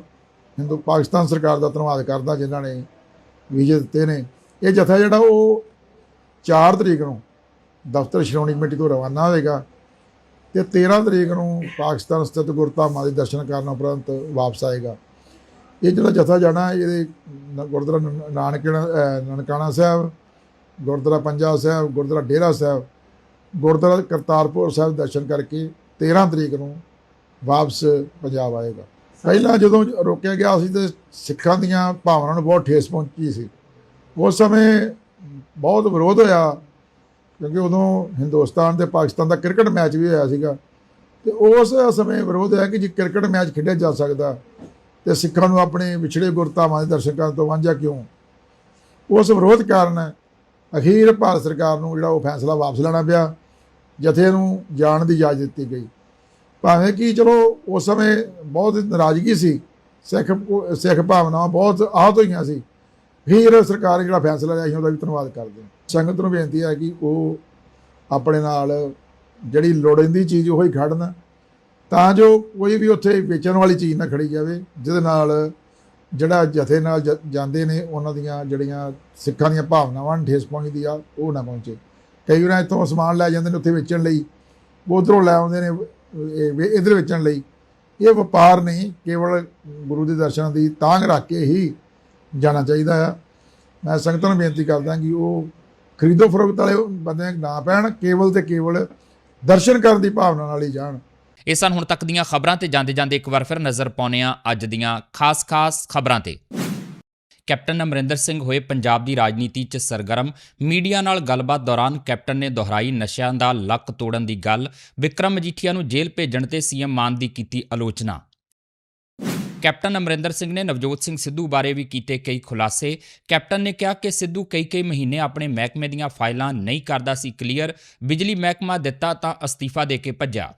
S10: ਹਿੰਦੂ, ਪਾਕਿਸਤਾਨ ਸਰਕਾਰ ਦਾ ਧੰਨਵਾਦ ਕਰਦਾ, ਜਿਨ੍ਹਾਂ ਨੇ ਵੀਜ਼ੇ ਦਿੱਤੇ ਨੇ। ਇਹ ਜਥਾ ਜਿਹੜਾ ਉਹ 4 ਤਰੀਕ ਨੂੰ ਦਫ਼ਤਰ ਸ਼੍ਰੋਮਣੀ ਕਮੇਟੀ ਤੋਂ ਰਵਾਨਾ ਹੋਵੇਗਾ ਤੇ 13 ਤਰੀਕ ਨੂੰ ਪਾਕਿਸਤਾਨ ਸਥਿਤ ਗੁਰਧਾਮਾਂ ਦੇ ਦਰਸ਼ਨ ਕਰਨ ਉਪਰੰਤ ਵਾਪਸ ਆਏਗਾ। ਇਹ ਜਿਹੜਾ ਜਥਾ ਜਾਣਾ, ਇਹਦੇ ਗੁਰਦੁਆਰਾ ਨ- ਨਾਨਕਣਾ ਨਨਕਾਣਾ ਸਾਹਿਬ, ਗੁਰਦੁਆਰਾ ਪੰਜਾ ਸਾਹਿਬ, ਗੁਰਦੁਆਰਾ ਡੇਰਾ ਸਾਹਿਬ, ਗੁਰਦੁਆਰਾ ਕਰਤਾਰਪੁਰ ਸਾਹਿਬ ਦਰਸ਼ਨ ਕਰਕੇ 13 ਤਰੀਕ ਨੂੰ ਵਾਪਸ ਪੰਜਾਬ ਆਏਗਾ। ਪਹਿਲਾਂ ਜਦੋਂ ਰੋਕਿਆ ਗਿਆ ਸੀ ਤੇ ਸਿੱਖਾਂ ਦੀਆਂ ਭਾਵਨਾਵਾਂ ਨੂੰ ਬਹੁਤ ਠੇਸ ਪਹੁੰਚੀ ਸੀ। ਉਸ ਸਮੇਂ ਬਹੁਤ ਵਿਰੋਧ ਹੋਇਆ, ਕਿਉਂਕਿ ਉਦੋਂ ਹਿੰਦੁਸਤਾਨ ਤੇ ਪਾਕਿਸਤਾਨ ਦਾ ਕ੍ਰਿਕਟ ਮੈਚ ਵੀ ਹੋਇਆ ਸੀਗਾ। ਤੇ ਉਸ ਸਮੇਂ ਵਿਰੋਧ ਹੋਇਆ ਕਿ ਜੇ ਕ੍ਰਿਕਟ ਮੈਚ ਖੇਡਿਆ ਜਾ ਸਕਦਾ ਤੇ ਸਿੱਖਾਂ ਨੂੰ ਆਪਣੇ ਵਿਛੜੇ ਗੁਰਤਾਵਾਂ ਦੇ ਦਰਸ਼ਕਾਂ ਤੋਂ ਵਾਂਝਾ ਕਿਉਂ? ਉਸ ਵਿਰੋਧ ਕਾਰਨ ਅਖੀਰ ਭਾਰਤ ਸਰਕਾਰ ਨੂੰ ਜਿਹੜਾ ਉਹ ਫੈਸਲਾ ਵਾਪਸ ਲੈਣਾ ਪਿਆ, ਜਥੇ ਨੂੰ ਜਾਣ ਦੀ ਇਜਾਜ਼ਤ ਦਿੱਤੀ ਗਈ। ਭਾਵੇਂ ਕਿ ਚਲੋ ਉਸ ਸਮੇਂ ਬਹੁਤ ਨਾਰਾਜ਼ਗੀ ਸੀ, ਸਿੱਖ ਸਿੱਖ ਭਾਵਨਾਵਾਂ ਬਹੁਤ ਆਹਤ ਹੋਈਆਂ ਸੀ। ਫਿਰ ਸਰਕਾਰ ਨੇ ਜਿਹੜਾ ਫੈਸਲਾ ਲਿਆ ਸੀ, ਉਹਦਾ ਵੀ ਧੰਨਵਾਦ ਕਰਦੇ ਹਾਂ। ਸੰਗਤ ਨੂੰ ਬੇਨਤੀ ਹੈ ਕਿ ਉਹ ਆਪਣੇ ਨਾਲ ਜਿਹੜੀ ਲੋੜੀਂਦੀ ਚੀਜ਼ ਉਹ ਹੀ ਖੜਨ, ਤਾਂ ਜੋ ਕੋਈ ਵੀ ਉੱਥੇ ਵੇਚਣ ਵਾਲੀ ਚੀਜ਼ ਨਾ ਖੜੀ ਜਾਵੇ, ਜਿਹਦੇ ਨਾਲ ਜਿਹੜਾ ਜਥੇ ਨਾਲ ਜ- ਜਾਂਦੇ ਨੇ, ਉਹਨਾਂ ਦੀਆਂ ਜਿਹੜੀਆਂ ਸਿੱਖਾਂ ਦੀਆਂ ਭਾਵਨਾਵਾਂ ਨੂੰ ਠੇਸ ਪਹੁੰਚਦੀ ਆ, ਉਹ ਨਾ ਪਹੁੰਚੇ। ਕਈ ਵਾਰ ਇੱਥੋਂ ਸਮਾਨ ਲੈ ਜਾਂਦੇ ਨੇ, ਉੱਥੇ ਵੇਚਣ ਲਈ। ਉਧਰੋਂ ਲੈ ਆਉਂਦੇ ਨੇ ਇੱਧਰ ਵੇਚਣ ਲਈ। ਇਹ ਵਪਾਰ ਨਹੀਂ, ਕੇਵਲ ਗੁਰੂ ਦੇ ਦਰਸ਼ਨਾਂ ਦੀ ਤਾਂਗ ਰੱਖ ਕੇ ਹੀ ਜਾਣਾ ਚਾਹੀਦਾ ਆ। ਮੈਂ ਸੰਗਤਾਂ ਨੂੰ ਬੇਨਤੀ ਕਰਦਾ ਕਿ ਉਹ ਖਰੀਦੋ ਫਰੋਖਤ ਵਾਲੇ ਬੰਦੇ ਨਾ ਪੈਣ, ਕੇਵਲ ਤੇ ਕੇਵਲ ਦਰਸ਼ਨ ਕਰਨ ਦੀ ਭਾਵਨਾ ਨਾਲ ਹੀ ਜਾਣ।
S1: ਇਹ ਸਨ ਹੁਣ ਤੱਕ ਦੀਆਂ ਖਬਰਾਂ ਤੇ ਜਾਂਦੇ ਜਾਂਦੇ ਇੱਕ ਵਾਰ ਫਿਰ ਨਜ਼ਰ ਪਾਉਂਦੇ ਹਾਂ ਅੱਜ ਦੀਆਂ ਖਾਸ-ਖਾਸ ਖਬਰਾਂ ਤੇ। ਕੈਪਟਨ ਅਮਰਿੰਦਰ ਸਿੰਘ ਹੋਏ ਪੰਜਾਬ ਦੀ ਰਾਜਨੀਤੀ 'ਚ ਸਰਗਰਮ, ਮੀਡੀਆ ਨਾਲ ਗੱਲਬਾਤ ਦੌਰਾਨ ਕੈਪਟਨ ਨੇ ਦੁਹਰਾਈ ਨਸ਼ਿਆਂ ਦਾ ਲੱਕ ਤੋੜਨ ਦੀ ਗੱਲ, ਵਿਕਰਮ ਮਜੀਠੀਆ ਨੂੰ ਜੇਲ੍ਹ ਭੇਜਣ ਤੇ ਸੀਐਮ ਮਾਨ ਦੀ ਕੀਤੀ ਆਲੋਚਨਾ। ਕੈਪਟਨ ਅਮਰਿੰਦਰ ਸਿੰਘ ਨੇ ਨਵਜੋਤ ਸਿੰਘ ਸਿੱਧੂ ਬਾਰੇ ਵੀ ਕੀਤੇ ਕਈ ਖੁਲਾਸੇ। ਕੈਪਟਨ ਨੇ ਕਿਹਾ ਕਿ ਸਿੱਧੂ ਕਈ ਕਈ ਮਹੀਨੇ ਆਪਣੇ ਮਹਿਕਮੇ ਦੀਆਂ ਫਾਈਲਾਂ ਨਹੀਂ ਕਰਦਾ ਸੀ ਕਲੀਅਰ, ਬਿਜਲੀ ਮਹਿਕਮਾ ਦਿੱਤਾ ਤਾਂ ਅਸਤੀਫਾ ਦੇ ਕੇ ਭੱਜਿਆ।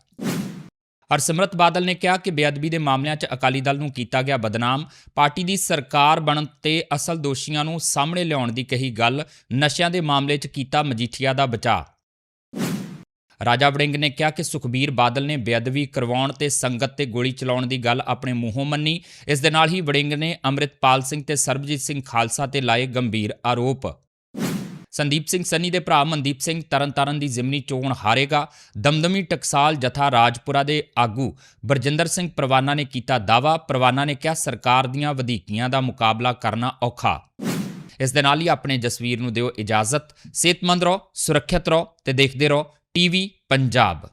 S1: ਹਰਸਿਮਰਤ ਬਾਦਲ ਨੇ ਕਿਹਾ ਕਿ ਬੇਅਦਬੀ ਦੇ ਮਾਮਲਿਆਂ 'ਚ ਅਕਾਲੀ ਦਲ ਨੂੰ ਕੀਤਾ ਗਿਆ ਬਦਨਾਮ। ਪਾਰਟੀ ਦੀ ਸਰਕਾਰ ਬਣਨ ਤੇ ਅਸਲ ਦੋਸ਼ੀਆਂ ਨੂੰ ਸਾਹਮਣੇ ਲਿਆਉਣ ਦੀ ਕਹੀ ਗੱਲ, ਨਸ਼ਿਆਂ ਦੇ ਮਾਮਲੇ 'ਚ ਕੀਤਾ ਮਜੀਠੀਆ ਦਾ ਬਚਾਅ। ਰਾਜਾ ਵੜਿੰਗ ਨੇ ਕਿਹਾ ਕਿ ਸੁਖਬੀਰ ਬਾਦਲ ਨੇ ਬੇਅਦਬੀ ਕਰਵਾਉਣ ਤੇ ਸੰਗਤ ਤੇ ਗੋਲੀ ਚਲਾਉਣ ਦੀ ਗੱਲ ਆਪਣੇ ਮੂੰਹੋਂ ਮੰਨੀ। ਇਸ ਦੇ ਨਾਲ ਹੀ ਵੜਿੰਗ ਨੇ ਅੰਮ੍ਰਿਤਪਾਲ ਸਿੰਘ ਤੇ ਸਰਬਜੀਤ ਸਿੰਘ ਖਾਲਸਾ ਤੇ ਲਾਏ ਗੰਭੀਰ ਆਰੋਪ। ਸੰਦੀਪ ਸਿੰਘ ਸੰਨੀ ਦੇ ਭਰਾ ਮਨਦੀਪ ਸਿੰਘ ਤਰਨਤਾਰਨ ਦੀ ਜ਼ਿਮਨੀ ਚੋਣ ਹਾਰੇਗਾ। ਦਮਦਮੀ ਟਕਸਾਲ ਜਥਾ ਰਾਜਪੁਰਾ ਦੇ ਆਗੂ ਬਰਜਿੰਦਰ ਸਿੰਘ ਪ੍ਰਵਾਨਾ ਨੇ ਕੀਤਾ ਦਾਵਾ ਪ੍ਰਵਾਨਾ ਨੇ ਕਿਹਾ, ਸਰਕਾਰ ਦੀਆਂ ਵਧੀਕੀਆਂ ਦਾ ਮੁਕਾਬਲਾ ਕਰਨਾ ਔਖਾ। ਇਸ ਦੇ ਨਾਲ ਹੀ ਆਪਣੇ ਜਸਵੀਰ ਨੂੰ ਦਿਓ ਇਜਾਜ਼ਤ। ਸਿਹਤਮੰਦ ਰਹੋ, ਸੁਰੱਖਿਅਤ ਰਹੋ ਤੇ ਦੇਖਦੇ ਰਹੋ ਟੀਵੀ ਪੰਜਾਬ।